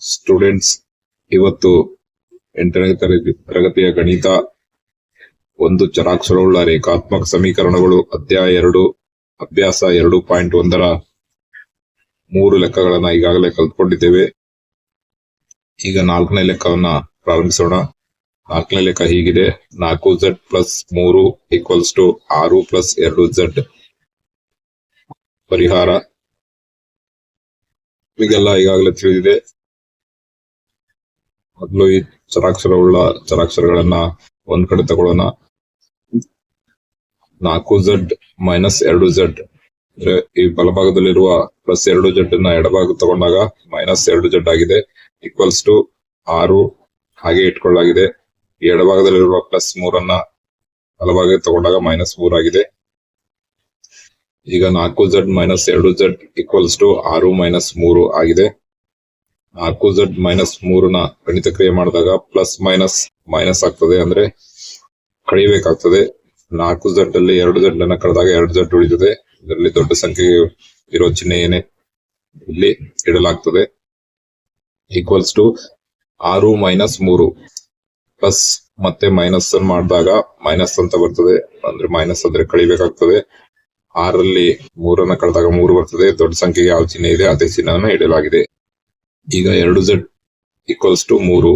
Students ಇವತ್ತು ಎಂಟನೇ ತರಗತಿ ತರಗತಿಯ ಗಣಿತ ಒಂದು ಚರಾಕ್ಷರವುಳ್ಳ ರೇಖಾತ್ಮಕ ಸಮೀಕರಣಗಳು, ಅಧ್ಯಾಯ ಎರಡು, ಅಭ್ಯಾಸ ಎರಡು ಪಾಯಿಂಟ್ ಒಂದರ ಮೂರು ಲೆಕ್ಕಗಳನ್ನ ಈಗಾಗಲೇ ಕಲ್ತ್ಕೊಂಡಿದ್ದೇವೆ. ಈಗ ನಾಲ್ಕನೇ ಲೆಕ್ಕವನ್ನ ಪ್ರಾರಂಭಿಸೋಣ. ನಾಲ್ಕನೇ ಲೆಕ್ಕ ಹೀಗಿದೆ. ನಾಲ್ಕು ಝಡ್ ಪ್ಲಸ್ ಮೂರು ಈಕ್ವಲ್ಸ್ ಟು ಆರು ಪ್ಲಸ್ ಎರಡು ಝಡ್ ಪರಿಹಾರ. ಈಗೆಲ್ಲ ಈಗಾಗಲೇ ತಿಳಿದಿದೆ. ಮೊದಲು ಈ ಚರಾಕ್ಷರವುಳ್ಳ ಚರಾಕ್ಷರಗಳನ್ನ ಒಂದ್ ಕಡೆ ತಗೊಳ್ಳೋಣ. ನಾಲ್ಕು ಝಡ್ ಮೈನಸ್ ಎರಡು ಝಡ್ ಅಂದ್ರೆ ಈ ಬಲಭಾಗದಲ್ಲಿರುವ ಪ್ಲಸ್ ಎರಡು ಝಡ್ನ ಎಡಭಾಗ ತಗೊಂಡಾಗ ಮೈನಸ್ ಎರಡು ಝಡ್ ಆಗಿದೆ. ಈಕ್ವಲ್ಸ್ ಟು ಆರು ಹಾಗೆ ಇಟ್ಕೊಳ್ಳಲಾಗಿದೆ. ಈ ಎಡಭಾಗದಲ್ಲಿರುವ ಪ್ಲಸ್ ಮೂರನ್ನ ಬಲಭಾಗ ತಗೊಂಡಾಗ ಮೈನಸ್ ಮೂರ್ ಆಗಿದೆ. ಈಗ ನಾಲ್ಕು ಝಡ್ ಮೈನಸ್ ಎರಡು ಝಡ್ ಈಕ್ವಲ್ಸ್ ಟು ಆರು ಮೈನಸ್ ಮೂರು ಆಗಿದೆ. ನಾಲ್ಕು ಝಡ್ ಮೈನಸ್ ಮೂರನ ಗಣಿತ ಕ್ರಿಯೆ ಮಾಡಿದಾಗ ಪ್ಲಸ್ ಮೈನಸ್ ಮೈನಸ್ ಆಗ್ತದೆ ಅಂದ್ರೆ ಕಳಿಬೇಕಾಗ್ತದೆ ನಾಲ್ಕು ಝಡ್ ಅಲ್ಲಿ ಎರಡು ಝಡ್ ಅನ್ನ ಕಳೆದಾಗ ಎರಡು ಝಡ್ ಉಳಿತದೆ. ಇದರಲ್ಲಿ ದೊಡ್ಡ ಸಂಖ್ಯೆ ಇರೋ ಚಿಹ್ನೆ ಏನೇ ಇಲ್ಲಿ ಇಡಲಾಗ್ತದೆ. ಈಕ್ವಲ್ಸ್ ಟು ಆರು ಮೈನಸ್ ಮೂರು ಪ್ಲಸ್ ಮತ್ತೆ ಮೈನಸ್ ಅನ್ನು ಮಾಡಿದಾಗ ಮೈನಸ್ ಅಂತ ಬರ್ತದೆ. ಅಂದ್ರೆ ಮೈನಸ್ ಅಂದ್ರೆ ಕಳಿಬೇಕಾಗ್ತದೆ ಆರಲ್ಲಿ ಮೂರನ್ನ ಕಳೆದಾಗ ಮೂರು ಬರ್ತದೆ. ದೊಡ್ಡ ಸಂಖ್ಯೆಗೆ ಯಾವ ಚಿಹ್ನೆ ಇದೆ ಅದೇ ಚಿಹ್ನೆಯನ್ನು ಇಡಲಾಗಿದೆ. ಈಗ ಎರಡು ಝಡ್ ಈಕ್ವಲ್ಸ್ ಟು ಮೂರು.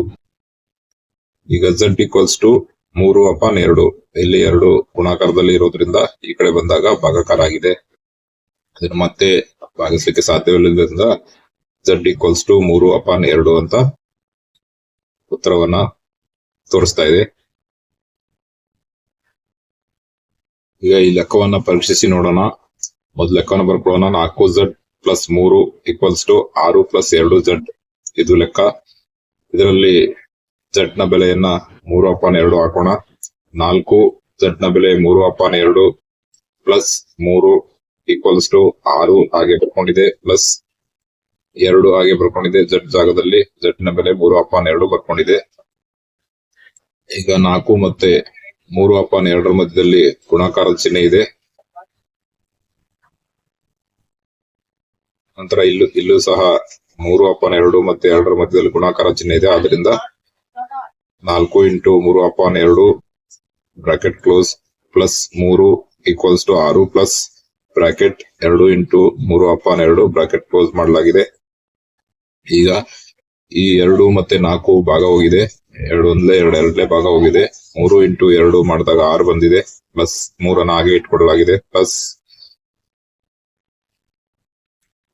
ಈಗ ಝಡ್ ಈಕ್ವಲ್ಸ್ ಟು ಮೂರು ಅಪಾನ್ ಎರಡು. ಇಲ್ಲಿ ಎರಡು ಗುಣಾಕಾರದಲ್ಲಿ ಇರೋದ್ರಿಂದ ಈ ಕಡೆ ಬಂದಾಗ ಭಾಗಕಾರ ಆಗಿದೆ. ಅದನ್ನ ಮತ್ತೆ ಭಾಗಿಸ್ಲಿಕ್ಕೆ ಸಾಧ್ಯವಿಲ್ಲದ್ರಿಂದ ಝಡ್ ಈಕ್ವಲ್ಸ್ ಟು ಮೂರು ಅಪಾನ್ ಎರಡು ಅಂತ ಉತ್ತರವನ್ನ ತೋರಿಸ್ತಾ ಇದೆ. ಈಗ ಈ ಲೆಕ್ಕವನ್ನ ಪರೀಕ್ಷಿಸಿ ನೋಡೋಣ. ಮೊದಲು ಲೆಕ್ಕವನ್ನು ಬರ್ಕೊಳ್ಳೋಣ ನಾಲ್ಕು ಝಡ್ ಪ್ಲಸ್ ಮೂರು ಈಕ್ವಲ್ಸ್ ಟು ಆರು ಪ್ಲಸ್ ಎರಡು ಝಡ್ ಇದು ಲೆಕ್ಕ. ಇದರಲ್ಲಿ ಝಡ್ನ ಬೆಲೆಯನ್ನ ಮೂರು ಅಪಾನ್ ಎರಡು ಹಾಕೋಣ. ನಾಲ್ಕು ಝಡ್ನ ಬೆಲೆ ಮೂರು ಅಪಾನ್ ಎರಡು ಪ್ಲಸ್ ಮೂರು ಈಕ್ವಲ್ಸ್ ಟು ಆರು ಹಾಗೆ ಬರ್ಕೊಂಡಿದೆ. ಪ್ಲಸ್ ಎರಡು ಹಾಗೆ ಬರ್ಕೊಂಡಿದೆ. ಜಡ್ ಜಾಗದಲ್ಲಿ ಝಡ್ನ ಬೆಲೆ ಮೂರು ಅಪಾನ್ ಎರಡು ಬರ್ಕೊಂಡಿದೆ. ಈಗ ನಾಲ್ಕು ಮತ್ತೆ ಮೂರು ಅಪಾನ್ ಎರಡರ ಮಧ್ಯದಲ್ಲಿ ಗುಣಾಕಾರ ಚಿಹ್ನೆ ಇದೆ. ನಂತರ ಇಲ್ಲೂ ಇಲ್ಲೂ ಸಹ ಮೂರು ಅಪಾನ್ ಎರಡು ಮತ್ತೆ ಎರಡರ ಮಧ್ಯದಲ್ಲಿ ಗುಣಾಕಾರ ಚಿಹ್ನೆ ಇದೆ. ಆದ್ರಿಂದ ನಾಲ್ಕು ಇಂಟು ಮೂರು ಅಪಾನ್ ಎರಡು, ಬ್ರಾಕೆಟ್ ಕ್ಲೋಸ್ ಪ್ಲಸ್ ಮೂರು ಈಕ್ವಲ್ಸ್ ಟು ಆರು ಪ್ಲಸ್ ಬ್ರಾಕೆಟ್ ಎರಡು ಇಂಟು ಮೂರು ಅಪಾನ್ ಎರಡು, ಬ್ರಾಕೆಟ್ ಕ್ಲೋಸ್ ಮಾಡಲಾಗಿದೆ. ಈಗ ಈ ಎರಡು ಮತ್ತೆ ನಾಲ್ಕು ಭಾಗ ಹೋಗಿದೆ. ಎರಡು ಒಂದ್ಲೆ, ಎರಡು ಎರಡನೇ ಭಾಗ ಹೋಗಿದೆ. ಮೂರು ಇಂಟು ಎರಡು ಮಾಡಿದಾಗ ಆರು ಬಂದಿದೆ. ಪ್ಲಸ್ ಮೂರನ್ನ ಹಾಗೆ ಇಟ್ಕೊಡಲಾಗಿದೆ. ಪ್ಲಸ್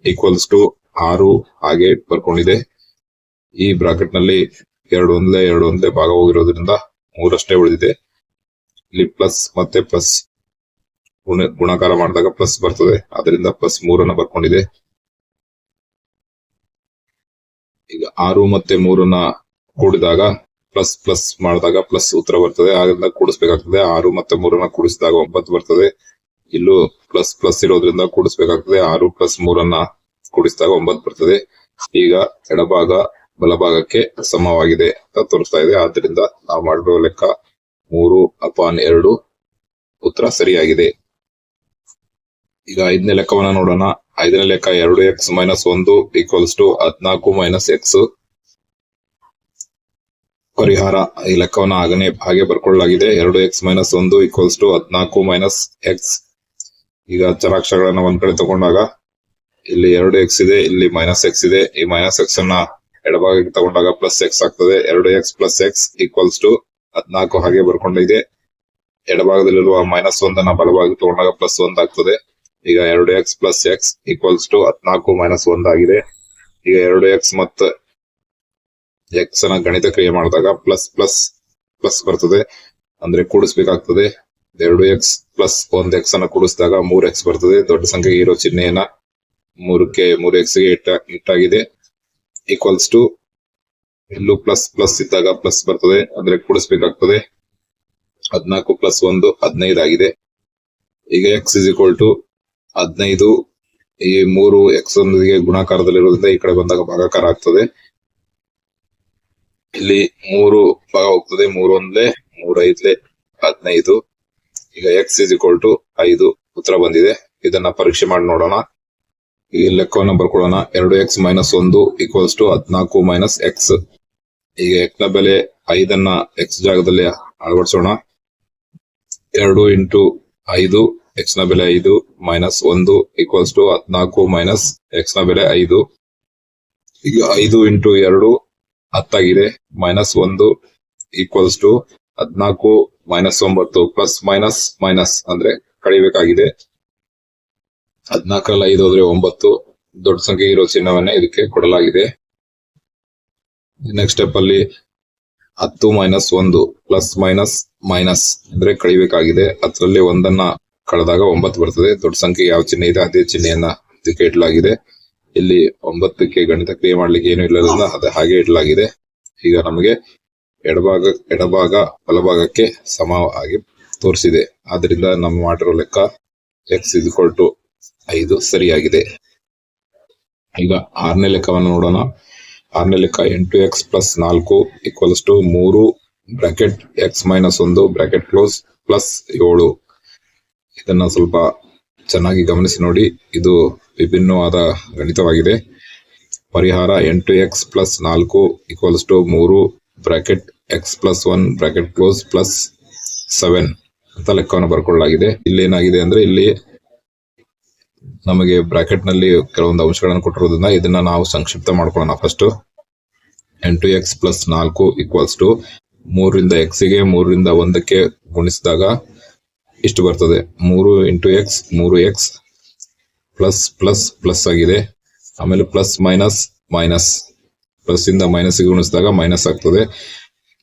ಈಕ್ವಲ್ಸ್ ಟು ಆರು ಹಾಗೆ ಬರ್ಕೊಂಡಿದೆ. ಈ ಬ್ರಾಕೆಟ್ನಲ್ಲಿ ಎರಡು ಒಂದ್ಲೆ ಎರಡು ಒಂದ್ಲೆ ಭಾಗ ಹೋಗಿರೋದ್ರಿಂದ ಮೂರಷ್ಟೇ ಉಳಿದಿದೆ. ಇಲ್ಲಿ ಪ್ಲಸ್ ಮತ್ತೆ ಪ್ಲಸ್ ಗುಣಾಕಾರ ಮಾಡಿದಾಗ ಪ್ಲಸ್ ಬರ್ತದೆ. ಅದರಿಂದ ಪ್ಲಸ್ ಮೂರನ್ನ ಬರ್ಕೊಂಡಿದೆ. ಈಗ ಆರು ಮತ್ತೆ ಮೂರನ್ನ ಕೂಡಿದಾಗ ಪ್ಲಸ್ ಪ್ಲಸ್ ಮಾಡಿದಾಗ ಪ್ಲಸ್ ಉತ್ತರ ಬರ್ತದೆ. ಆದ್ರಿಂದ ಕೂಡಿಸ್ಬೇಕಾಗ್ತದೆ. ಆರು ಮತ್ತೆ ಮೂರನ್ನ ಕೂಡಿಸಿದಾಗ ಒಂಬತ್ತು ಬರ್ತದೆ. ಇಲ್ಲೂ ಪ್ಲಸ್ ಪ್ಲಸ್ ಇರೋದ್ರಿಂದ ಕೂಡಿಸ್ಬೇಕಾಗ್ತದೆ. ಆರು ಪ್ಲಸ್ ಮೂರನ್ನ ಕೂಡಿಸಿದಾಗ ಒಂಬತ್ತು ಬರ್ತದೆ. ಈಗ ಎಡಭಾಗ ಬಲಭಾಗಕ್ಕೆ ಸಮವಾಗಿದೆ ಅಂತ ತೋರಿಸ್ತಾ ಇದೆ. ಆದ್ರಿಂದ ನಾವು ಮಾಡಿರೋ ಲೆಕ್ಕ ಮೂರು ಅಪಾನ್ ಎರಡು ಉತ್ತರ ಸರಿಯಾಗಿದೆ. ಈಗ ಐದನೇ ಲೆಕ್ಕವನ್ನ ನೋಡೋಣ. ಐದನೇ ಲೆಕ್ಕ ಎರಡು ಎಕ್ಸ್ ಮೈನಸ್ ಒಂದು ಈಕ್ವಲ್ಸ್ ಟು ಹದ್ನಾಲ್ಕು ಮೈನಸ್ ಎಕ್ಸ್ ಪರಿಹಾರ ಈ ಲೆಕ್ಕವನ್ನ ಆಗನೇ ಹಾಗೆ ಬರ್ಕೊಳ್ಳಲಾಗಿದೆ. ಎರಡು ಎಕ್ಸ್ ಮೈನಸ್ ಒಂದು ಈಕ್ವಲ್ಸ್ ಟು ಹದ್ನಾಲ್ಕು ಮೈನಸ್ ಎಕ್ಸ್ ಈಗ ಚರಾಕ್ಷರಗಳನ್ನ ಒಂದ್ ಕಡೆ ತಗೊಂಡಾಗ ಇಲ್ಲಿ ಎರಡು ಎಕ್ಸ್ ಇದೆ, ಇಲ್ಲಿ ಮೈನಸ್ ಎಕ್ಸ್ ಇದೆ. ಈ ಮೈನಸ್ ಎಕ್ಸ್ ಅನ್ನ ಎಡಭಾಗಕ್ಕೆ ತಗೊಂಡಾಗ ಪ್ಲಸ್ ಎಕ್ಸ್ ಆಗ್ತದೆ. ಎರಡು X plus X equals to ಹದ್ನಾಲ್ಕು ಹಾಗೆ ಬರ್ಕೊಂಡಿದೆ. ಎಡಭಾಗದಲ್ಲಿರುವ ಮೈನಸ್ ಒಂದನ್ನ ಬಲಭಾಗಕ್ಕೆ ತಗೊಂಡಾಗ ಪ್ಲಸ್ ಒಂದ್ ಆಗ್ತದೆ. ಈಗ ಎರಡು X plus X equals to ಹದ್ನಾಲ್ಕು ಮೈನಸ್ ಒಂದ್ ಆಗಿದೆ. ಈಗ ಎರಡು ಎಕ್ಸ್ ಮತ್ತು ಎಕ್ಸ್ ಅನ್ನ ಗಣಿತ ಕ್ರಿಯೆ ಮಾಡಿದಾಗ ಪ್ಲಸ್ ಪ್ಲಸ್ ಪ್ಲಸ್ ಬರ್ತದೆ. ಅಂದ್ರೆ ಕೂಡಿಸ್ಬೇಕಾಗ್ತದೆ. ಎರಡು ಎಕ್ಸ್ ಪ್ಲಸ್ ಒಂದ್ ಎಕ್ಸ್ ಅನ್ನ ಕೂಡಿಸಿದಾಗ ಮೂರ್ ಎಕ್ಸ್ ಬರ್ತದೆ. ದೊಡ್ಡ ಸಂಖ್ಯೆಗೆ ಇರೋ ಚಿಹ್ನೆಯನ್ನ ಮೂರಕ್ಕೆ ಮೂರು ಎಕ್ಸ್ಗೆ ಇಟ್ಟ, ಇಟ್ಟಾಗಿದೆ. ಈಕ್ವಲ್ಸ್ ಟು ಇಲ್ಲೂ ಪ್ಲಸ್ ಪ್ಲಸ್ ಇದ್ದಾಗ ಪ್ಲಸ್ ಬರ್ತದೆ. ಅಂದ್ರೆ ಕೂಡಿಸ್ಬೇಕಾಗ್ತದೆ. ಹದಿನಾಲ್ಕು ಪ್ಲಸ್ ಒಂದು, ಹದಿನೈದು ಆಗಿದೆ. ಈಗ ಎಕ್ಸ್ ಇಸ್ ಈಕ್ವಲ್ ಟು ಹದಿನೈದು. ಈ ಮೂರು ಎಕ್ಸ್ ಒಂದಿಗೆ ಗುಣಾಕಾರದಲ್ಲಿರೋದ್ರಿಂದ ಈ ಕಡೆ ಬಂದಾಗ ಭಾಗಾಕಾರ ಆಗ್ತದೆ. ಇಲ್ಲಿ ಮೂರು ಭಾಗ ಹೋಗ್ತದೆ. ಮೂರೈದ್ಲೆ ಐದ್ಲೆ, ಹದಿನೈದು. ಈಗ ಎಕ್ಸ್ ಇಸ್ ಈಕ್ವಲ್ ಟು ಐದು ಉತ್ತರ ಬಂದಿದೆ. ಇದನ್ನ ಪರೀಕ್ಷೆ ಮಾಡಿ ನೋಡೋಣ. ಈ ಲೆಕ್ಕವನ್ನು ಬರ್ಕೊಳ್ಳೋಣ ಎರಡು ಎಕ್ಸ್ ಮೈನಸ್ ಒಂದು ಈಕ್ವಲ್ಸ್ ಟು ಹದಿನಾಲ್ಕು ಮೈನಸ್ ಎಕ್ಸ್ ಈಗ ಎಕ್ಸ್ನ ಬೆಲೆ ಐದನ್ನ ಎಕ್ಸ್ ಜಾಗದಲ್ಲಿ ಅಳವಡಿಸೋಣ. ಎರಡು ಇಂಟು ಐದು ಎಕ್ಸ್ನ ಬೆಲೆ ಐದು ಮೈನಸ್ ಒಂದು ಈಕ್ವಲ್ಸ್ ಟು ಹದಿನಾಲ್ಕು ಮೈನಸ್ ಎಕ್ಸ್ನ ಬೆಲೆ ಐದು. ಈಗ ಐದು ಇಂಟು ಎರಡು ಹತ್ತಾಗಿದೆ ಮೈನಸ್ ಒಂದು ಈಕ್ವಲ್ಸ್ ಟು ಹದಿನಾಲ್ಕು ಮೈನಸ್ ಒಂಬತ್ತು ಪ್ಲಸ್ ಮೈನಸ್ ಮೈನಸ್ ಅಂದ್ರೆ ಕಳಿಬೇಕಾಗಿದೆ ಹದಿನಾಲ್ಕರಲ್ಲಿ ಐದು ಹೋದ್ರೆ ಒಂಬತ್ತು, ದೊಡ್ಡ ಸಂಖ್ಯೆ ಇರೋ ಚಿಹ್ನವನ್ನೇ ಇದಕ್ಕೆ ಕೊಡಲಾಗಿದೆ. ನೆಕ್ಸ್ಟ್ ಸ್ಟೆಪ್ ಅಲ್ಲಿ ಹತ್ತು ಮೈನಸ್ ಒಂದು ಪ್ಲಸ್ ಮೈನಸ್ ಮೈನಸ್ ಅಂದ್ರೆ ಕಳಿಬೇಕಾಗಿದೆ ಅದರಲ್ಲಿ ಒಂದನ್ನ ಕಳೆದಾಗ ಒಂಬತ್ತು ಬರ್ತದೆ. ದೊಡ್ಡ ಸಂಖ್ಯೆ ಯಾವ ಚಿಹ್ನೆ ಇದೆ ಅದೇ ಚಿಹ್ನೆಯನ್ನ ಇದಕ್ಕೆ ಇಡಲಾಗಿದೆ. ಇಲ್ಲಿ ಒಂಬತ್ತಕ್ಕೆ ಗಣಿತ ಕ್ರಿಯೆ ಮಾಡ್ಲಿಕ್ಕೆ ಏನು ಇಲ್ಲದ್ರಿಂದ ಅದ ಹಾಗೆ ಇಡಲಾಗಿದೆ. ಈಗ ನಮಗೆ ಎಡಭಾಗ ಎಡಭಾಗ, ಬಲಭಾಗಕ್ಕೆ ಸಮವಾಗಿ ತೋರಿಸಿದೆ. ಆದ್ರಿಂದ ನಮ್ಮ ಮಾಡಿರೋ ಲೆಕ್ಕ ಎಕ್ಸ್ ಇಸ್ಕೊಲ್ ಟು ಐದು ಸರಿಯಾಗಿದೆ. ಈಗ ಆರನೇ ಲೆಕ್ಕವನ್ನು ನೋಡೋಣ. ಆರನೇ ಲೆಕ್ಕ ಎಂಟು ಎಕ್ಸ್ ಪ್ಲಸ್ ನಾಲ್ಕು ಈಕ್ವಲ್ಸ್ ಟು ಮೂರು ಬ್ರಾಕೆಟ್ ಎಕ್ಸ್ ಮೈನಸ್ ಒಂದು ಬ್ರಾಕೆಟ್ ಕ್ಲೋಸ್ ಪ್ಲಸ್ ಏಳು. ಇದನ್ನ ಸ್ವಲ್ಪ ಚೆನ್ನಾಗಿ ಗಮನಿಸಿ ನೋಡಿ. ಇದು ವಿಭಿನ್ನವಾದ ಗಣಿತವಾಗಿದೆ. ಪರಿಹಾರ ಎಂಟು ಎಕ್ಸ್ ಪ್ಲಸ್ ನಾಲ್ಕು ಈಕ್ವಲ್ಸ್ ಟು ಮೂರು bracket X plus one bracket close plus seven ಅಂತ ಲೆಕ್ಕವನ್ನು ಬರ್ಕೊಳ್ಳಲಾಗಿದೆ. ಇಲ್ಲಿ ಏನಾಗಿದೆ ಅಂದ್ರೆ ಇಲ್ಲಿ ನಮಗೆ ಬ್ರಾಕೆಟ್ನಲ್ಲಿ ಕೆಲವೊಂದು ಅಂಶಗಳನ್ನು ಕೊಟ್ಟಿರೋದ್ರಿಂದ ಇದನ್ನ ನಾವು ಸಂಕ್ಷಿಪ್ತ ಮಾಡ್ಕೊಳ್ಳೋಣ. ಫಸ್ಟ್ ಎಂಟು ಎಕ್ಸ್ ಪ್ಲಸ್ ನಾಲ್ಕು ಈಕ್ವಲ್ಸ್ ಟು ಮೂರರಿಂದ ಎಕ್ಸ್ಗೆ ಮೂರರಿಂದ ಒಂದಕ್ಕೆ ಗುಣಿಸಿದಾಗ ಇಷ್ಟು ಬರ್ತದೆ. ಮೂರು ಇಂಟು ಎಕ್ಸ್ ಮೂರು ಎಕ್ಸ್ ಪ್ಲಸ್ ಪ್ಲಸ್ ಪ್ಲಸ್ ಆಗಿದೆ. ಆಮೇಲೆ ಪ್ಲಸ್ ಮೈನಸ್ ಮೈನಸ್ ಪ್ಲಸ್ ಇಂದ ಮೈನಸ್ ಗುಣಿಸಿದಾಗ ಮೈನಸ್ ಆಗ್ತದೆ.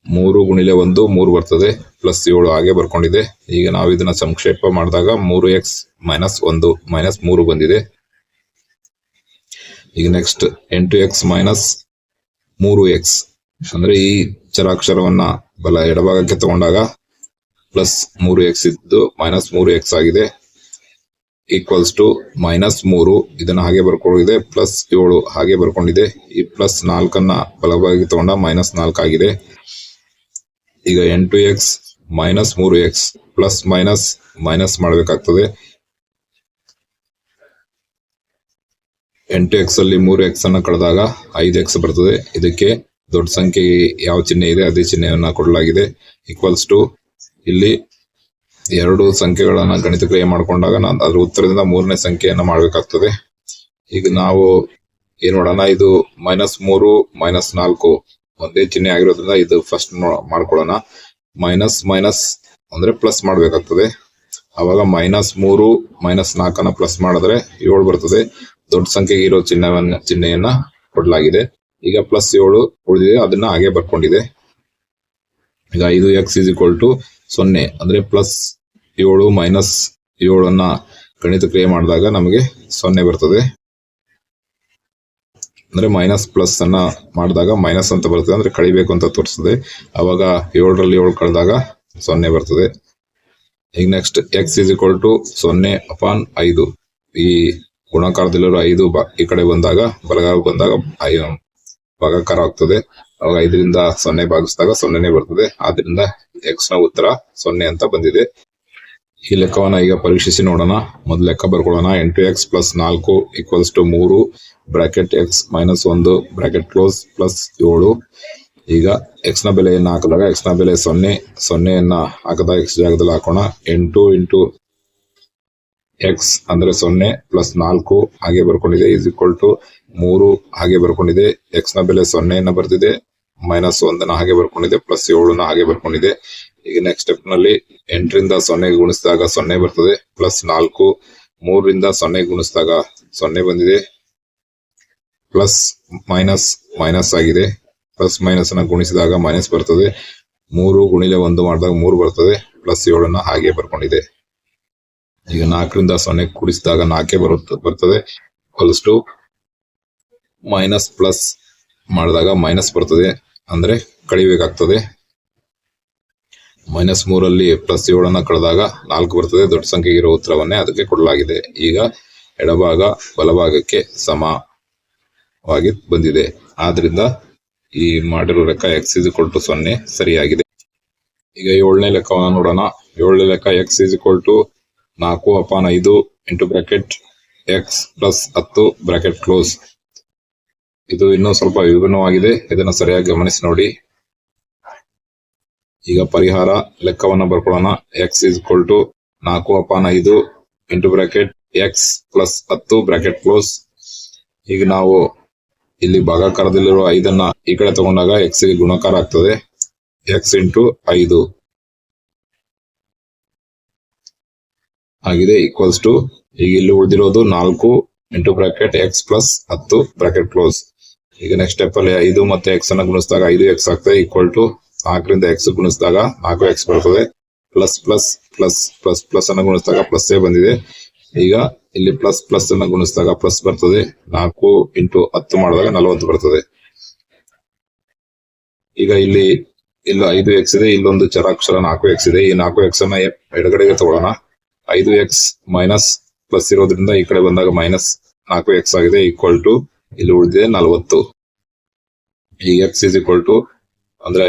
ಮೂರು ಗುಣಿಲೆ ಒಂದು, ಮೂರು ಬರ್ತದೆ. ಪ್ಲಸ್ ಏಳು ಹಾಗೆ ಬರ್ಕೊಂಡಿದೆ. ಈಗ ನಾವು ಇದನ್ನ ಸಂಕ್ಷೇಪ ಮಾಡಿದಾಗ ಮೂರು ಎಕ್ಸ್ ಮೈನಸ್ ಒಂದು ಮೈನಸ್ ಮೂರು ಬಂದಿದೆ. ಈಗ ನೆಕ್ಸ್ಟ್ ಎಂಟು ಎಕ್ಸ್ ಮೈನಸ್ ಮೂರು ಎಕ್ಸ್. ಅಂದ್ರೆ ಈ ಚರಾಕ್ಷರವನ್ನ ಬಲ ಎಡಭಾಗಕ್ಕೆ ತಗೊಂಡಾಗ ಪ್ಲಸ್ ಮೂರು ಎಕ್ಸ್ ಇದ್ದು ಮೈನಸ್ ಮೂರು ಎಕ್ಸ್ ಆಗಿದೆ. ಈಕ್ವಲ್ಸ್ ಟು ಮೈನಸ್ ಮೂರು. ಇದನ್ನ ಹಾಗೆ ಬರ್ಕೊಂಡಿದೆ ಪ್ಲಸ್ ಏಳು ಹಾಗೆ ಬರ್ಕೊಂಡಿದೆ. ಈ ಪ್ಲಸ್ ನಾಲ್ಕನ್ನ ಬಲವಾಗಿ ತಗೊಂಡ ಮೈನಸ್ ನಾಲ್ಕು ಆಗಿದೆ. ಈಗ ಎಂಟು ಎಕ್ಸ್ ಮೈನಸ್ ಮೂರು ಎಕ್ಸ್ ಪ್ಲಸ್ ಮೈನಸ್ ಮೈನಸ್ ಮಾಡಬೇಕಾಗ್ತದೆ. ಎಂಟು ಎಕ್ಸ್ ಅಲ್ಲಿ ಮೂರು ಎಕ್ಸ್ ಅನ್ನ ಕಳೆದಾಗ ಐದು ಎಕ್ಸ್ ಬರ್ತದೆ. ಇದಕ್ಕೆ ದೊಡ್ಡ ಸಂಖ್ಯೆ ಯಾವ ಚಿಹ್ನೆ ಇದೆ, ಅದೇ ಚಿಹ್ನೆಯನ್ನ ಕೊಡಲಾಗಿದೆ. ಈಕ್ವಲ್ಸ್ ಟು ಇಲ್ಲಿ ಎರಡು ಸಂಖ್ಯೆಗಳನ್ನ ಗಣಿತ ಕ್ರಿಯೆ ಮಾಡ್ಕೊಂಡಾಗ ನಾನು ಅದ್ರ ಉತ್ತರದಿಂದ ಮೂರನೇ ಸಂಖ್ಯೆಯನ್ನ ಮಾಡ್ಬೇಕಾಗ್ತದೆ. ಈಗ ನಾವು ಏನ್ ನೋಡೋಣ ಇದು ಮೈನಸ್ ಮೂರು ಮೈನಸ್ ನಾಲ್ಕು ಒಂದೇ ಚಿಹ್ನೆ ಆಗಿರೋದ್ರಿಂದ ಇದು ಫಸ್ಟ್ ಮಾಡ್ಕೊಳ್ಳೋಣ. ಮೈನಸ್ ಮೈನಸ್ ಅಂದ್ರೆ ಪ್ಲಸ್ ಮಾಡ್ಬೇಕಾಗ್ತದೆ. ಅವಾಗ ಮೈನಸ್ ಮೂರು ಮೈನಸ್ ನಾಲ್ಕನ್ನ ಪ್ಲಸ್ ಮಾಡಿದ್ರೆ ಏಳು ಬರ್ತದೆ. ದೊಡ್ಡ ಸಂಖ್ಯೆಗೆ ಇರೋ ಚಿಹ್ನವನ್ನ, ಚಿಹ್ನೆಯನ್ನ ಕೊಡಲಾಗಿದೆ. ಈಗ ಪ್ಲಸ್ ಏಳು ಉಳಿದಿದೆ, ಅದನ್ನ ಹಾಗೆ ಬರ್ಕೊಂಡಿದೆ. ಈಗ ಐದು ಎಕ್ಸ್ ಇಸ್ ಈಕ್ವಲ್ ಟು ಸೊನ್ನೆ, ಅಂದ್ರೆ ಪ್ಲಸ್ ಏಳು ಮೈನಸ್ ಏಳನ್ನ ಗಣಿತ ಕ್ರಿಯೆ ಮಾಡಿದಾಗ ನಮಗೆ ಸೊನ್ನೆ ಬರ್ತದೆ. ಅಂದ್ರೆ ಮೈನಸ್ ಪ್ಲಸ್ ಅನ್ನ ಮಾಡಿದಾಗ ಮೈನಸ್ ಅಂತ ಬರ್ತದೆ. ಅಂದ್ರೆ ಕಳಿಬೇಕು ಅಂತ ತೋರಿಸ್ತದೆ. ಅವಾಗ ಏಳರಲ್ಲಿ ಏಳು ಕಳೆದಾಗ ಸೊನ್ನೆ ಬರ್ತದೆ. ಈಗ next X is equal to ಸೊನ್ನೆ ಅಪಾನ್ ಐದು. ಈ ಗುಣಾಕಾರದಲ್ಲಿರೋ ಐದು ಈ ಕಡೆ ಬಂದಾಗ ಬಲಗಾಲ ಬಂದಾಗ ಭಾಗಾಕಾರ ಆಗ್ತದೆ. ಅವಾಗ ಐದರಿಂದ ಸೊನ್ನೆ ಭಾಗಿಸಿದಾಗ ಸೊನ್ನೆನೆ ಬರ್ತದೆ. ಆದ್ರಿಂದ ಎಕ್ಸ್ನ ಉತ್ತರ ಸೊನ್ನೆ ಅಂತ ಬಂದಿದೆ. ಈ ಲೆಕ್ಕವನ್ನು ಈಗ ಪರೀಕ್ಷಿಸಿ ನೋಡೋಣ. ಮೊದಲು ಲೆಕ್ಕ ಬರ್ಕೊಳ್ಳೋಣ. ಎಂಟು ಎಕ್ಸ್ ಪ್ಲಸ್ ನಾಲ್ಕು ಈಕ್ವಲ್ಸ್ ಟು ಮೂರು ಬ್ರಾಕೆಟ್ ಎಕ್ಸ್ ಮೈನಸ್ ಒಂದು ಬ್ರಾಕೆಟ್ ಕ್ಲೋಸ್ ಪ್ಲಸ್ ಏಳು. ಈಗ ಎಕ್ಸ್ನ ಬೆಲೆಯನ್ನ ಹಾಕಿದಾಗ ಎಕ್ಸ್ನ ಬೆಲೆ ಸೊನ್ನೆ, ಸೊನ್ನೆಯನ್ನ ಹಾಕದಾಗ ಎಕ್ಸ್ ಜಾಗದಲ್ಲಿ ಹಾಕೋಣ. ಎಂಟು ಇಂಟು ಎಕ್ಸ್ ಅಂದ್ರೆ ಸೊನ್ನೆ ಪ್ಲಸ್ ನಾಲ್ಕು ಹಾಗೆ ಬರ್ಕೊಂಡಿದೆ. ಇಸ್ ಈಕ್ವಲ್ ಟು ಮೂರು ಹಾಗೆ ಬರ್ಕೊಂಡಿದೆ. ಎಕ್ಸ್ನ ಬೆಲೆ ಸೊನ್ನೆಯನ್ನ ಬರ್ತಿದೆ ಮೈನಸ್ ಒಂದನ್ನ ಹಾಗೆ ಬರ್ಕೊಂಡಿದೆ ಪ್ಲಸ್ ಏಳನ್ನ ಹಾಗೆ ಬರ್ಕೊಂಡಿದೆ. ಈಗ ನೆಕ್ಸ್ಟ್ ಸ್ಟೆಪ್ನಲ್ಲಿ ಎಂಟರಿಂದ ಸೊನ್ನೆ ಗುಣಿಸಿದಾಗ ಸೊನ್ನೆ ಬರ್ತದೆ ಪ್ಲಸ್ ನಾಲ್ಕು, ಮೂರರಿಂದ ಸೊನ್ನೆ ಗುಣಿಸಿದಾಗ ಸೊನ್ನೆ ಬಂದಿದೆ. ಪ್ಲಸ್ ಮೈನಸ್ ಮೈನಸ್ ಆಗಿದೆ. ಪ್ಲಸ್ ಮೈನಸ್ನ ಗುಣಿಸಿದಾಗ ಮೈನಸ್ ಬರ್ತದೆ. ಮೂರು ಗುಣಿಲೆ ಒಂದು ಮಾಡಿದಾಗ ಮೂರು ಬರ್ತದೆ. ಪ್ಲಸ್ ಏಳನ್ನ ಹಾಗೆ ಬರ್ಕೊಂಡಿದೆ. ಈಗ ನಾಲ್ಕರಿಂದ ಸೊನ್ನೆ ಕೂಡಿಸಿದಾಗ ನಾಲ್ಕೇ ಬರುತ್ತೆ ಬರ್ತದೆ. ಪ್ಲಸ್ ಟು ಮೈನಸ್ ಪ್ಲಸ್ ಮಾಡಿದಾಗ ಮೈನಸ್ ಬರ್ತದೆ. ಅಂದ್ರೆ ಕಳಿಬೇಕಾಗ್ತದೆ ಮೈನಸ್ ಮೂರಲ್ಲಿ ಪ್ಲಸ್ ಏಳನ್ನ ಕಳೆದಾಗ ನಾಲ್ಕು ಬರ್ತದೆ. ದೊಡ್ಡ ಸಂಖ್ಯೆಗೆ ಇರೋ ಉತ್ತರವನ್ನೇ ಅದಕ್ಕೆ ಕೊಡಲಾಗಿದೆ. ಈಗ ಎಡಭಾಗ ಬಲಭಾಗಕ್ಕೆ ಸಮವಾಗಿ ಬಂದಿದೆ. ಆದ್ರಿಂದ ಈ ಮಾಡಿರೋ ಲೆಕ್ಕ ಎಕ್ಸ್ ಇಸ್ ಟು ಸೊನ್ನೆ ಸರಿಯಾಗಿದೆ. ಈಗ ಏಳನೇ ಲೆಕ್ಕವನ್ನು ನೋಡೋಣ. ಏಳನೇ ಲೆಕ್ಕ ಎಕ್ಸ್ ಇಸ್ ಟು ನಾಲ್ಕು ಅಪಾನ್ ಐದು ಇಂಟು ಬ್ರಾಕೆಟ್ ಎಕ್ಸ್ ಪ್ಲಸ್ ಹತ್ತು ಬ್ರಾಕೆಟ್ ಕ್ಲೋಸ್ ಇದು ಇನ್ನೂ ಸ್ವಲ್ಪ ವಿಭಿನ್ನವಾಗಿದೆ. ಇದನ್ನು ಸರಿಯಾಗಿ ಗಮನಿಸಿ ನೋಡಿ. ಈಗ ಪರಿಹಾರ ಲೆಕ್ಕವನ್ನ ಬರ್ಕೊಳ್ಳೋಣ. ಎಕ್ಸ್ ಇಸ್ ಇಕ್ವಲ್ ಟು ನಾಲ್ಕು ಅಪಾನ ಐದು ಇಂಟು ಬ್ರಾಕೆಟ್ ಎಕ್ಸ್ ಪ್ಲಸ್ ಹತ್ತು ಬ್ರಾಕೆಟ್ ಕ್ಲೋಸ್ ಈಗ ನಾವು ಇಲ್ಲಿ ಭಾಗಾಕಾರದಲ್ಲಿರುವ ಐದನ್ನ ಈ ಕಡೆ ತಗೊಂಡಾಗ ಎಕ್ಸ್ಗೆ ಗುಣಕಾರ ಆಗ್ತದೆ. ಎಕ್ಸ್ ಇಂಟು ಐದು. ಆಗಿದೆ ಈಕ್ವಲ್ಸ್ ಟು ಈಗ ಇಲ್ಲಿ ಉಳಿದಿರೋದು ನಾಲ್ಕು ಇಂಟು ಬ್ರಾಕೆಟ್ ಎಕ್ಸ್ ಪ್ಲಸ್ ಹತ್ತು ಬ್ರಾಕೆಟ್ ಕ್ಲೋಸ್ ಈಗ ನೆಕ್ಸ್ಟ್ ಸ್ಟೆಪ್ ಅಲ್ಲಿ ಐದು ಮತ್ತೆ ಎಕ್ಸ್ ಅನ್ನ ಗುಣಿಸಿದಾಗ ಐದು ಎಕ್ಸ್ ಆಗ್ತದೆ ಈಕ್ವಲ್ ಟು ನಾಲ್ಕರಿಂದ ಎಕ್ಸ್ ಗುಣಿಸಿದಾಗ ನಾಲ್ಕು ಎಕ್ಸ್ ಬರ್ತದೆ. Plus plus plus plus plus ಅನ್ನ ಗುಣಿಸಿದಾಗ ಪ್ಲಸ್ ಬಂದಿದೆ. ಈಗ ಇಲ್ಲಿ ಪ್ಲಸ್ ಪ್ಲಸ್ ಅನ್ನ ಗುಣಿಸಿದಾಗ ಪ್ಲಸ್ ಬರ್ತದೆ. ನಾಲ್ಕು ಇಂಟು ಹತ್ತು ಮಾಡಿದಾಗ ನಲವತ್ತು ಬರ್ತದೆ. ಈಗ ಇಲ್ಲಿ, ಇಲ್ಲ ಐದು ಎಕ್ಸ್ ಇದೆ, ಇಲ್ಲೊಂದು ಚರಾಕ್ಷರ ನಾಲ್ಕು ಎಕ್ಸ್ ಇದೆ. ಈ ನಾಲ್ಕು ಎಕ್ಸ್ ಅನ್ನ ಎಡಗಡೆಗೆ ತಗೊಳ್ಳೋಣ. ಐದು ಎಕ್ಸ್ ಮೈನಸ್ ಪ್ಲಸ್ ಇರೋದ್ರಿಂದ ಈ ಕಡೆ ಬಂದಾಗ ಮೈನಸ್ ನಾಲ್ಕು ಎಕ್ಸ್ ಆಗಿದೆ ಈಕ್ವಲ್ ಟು ಇಲ್ಲಿ ಉಳಿದಿದೆ ನಲವತ್ತು. ಈ ಎಕ್ಸ್ ಇಸ್ ಈಕ್ವಲ್ ಟು ಅಂದ್ರೆ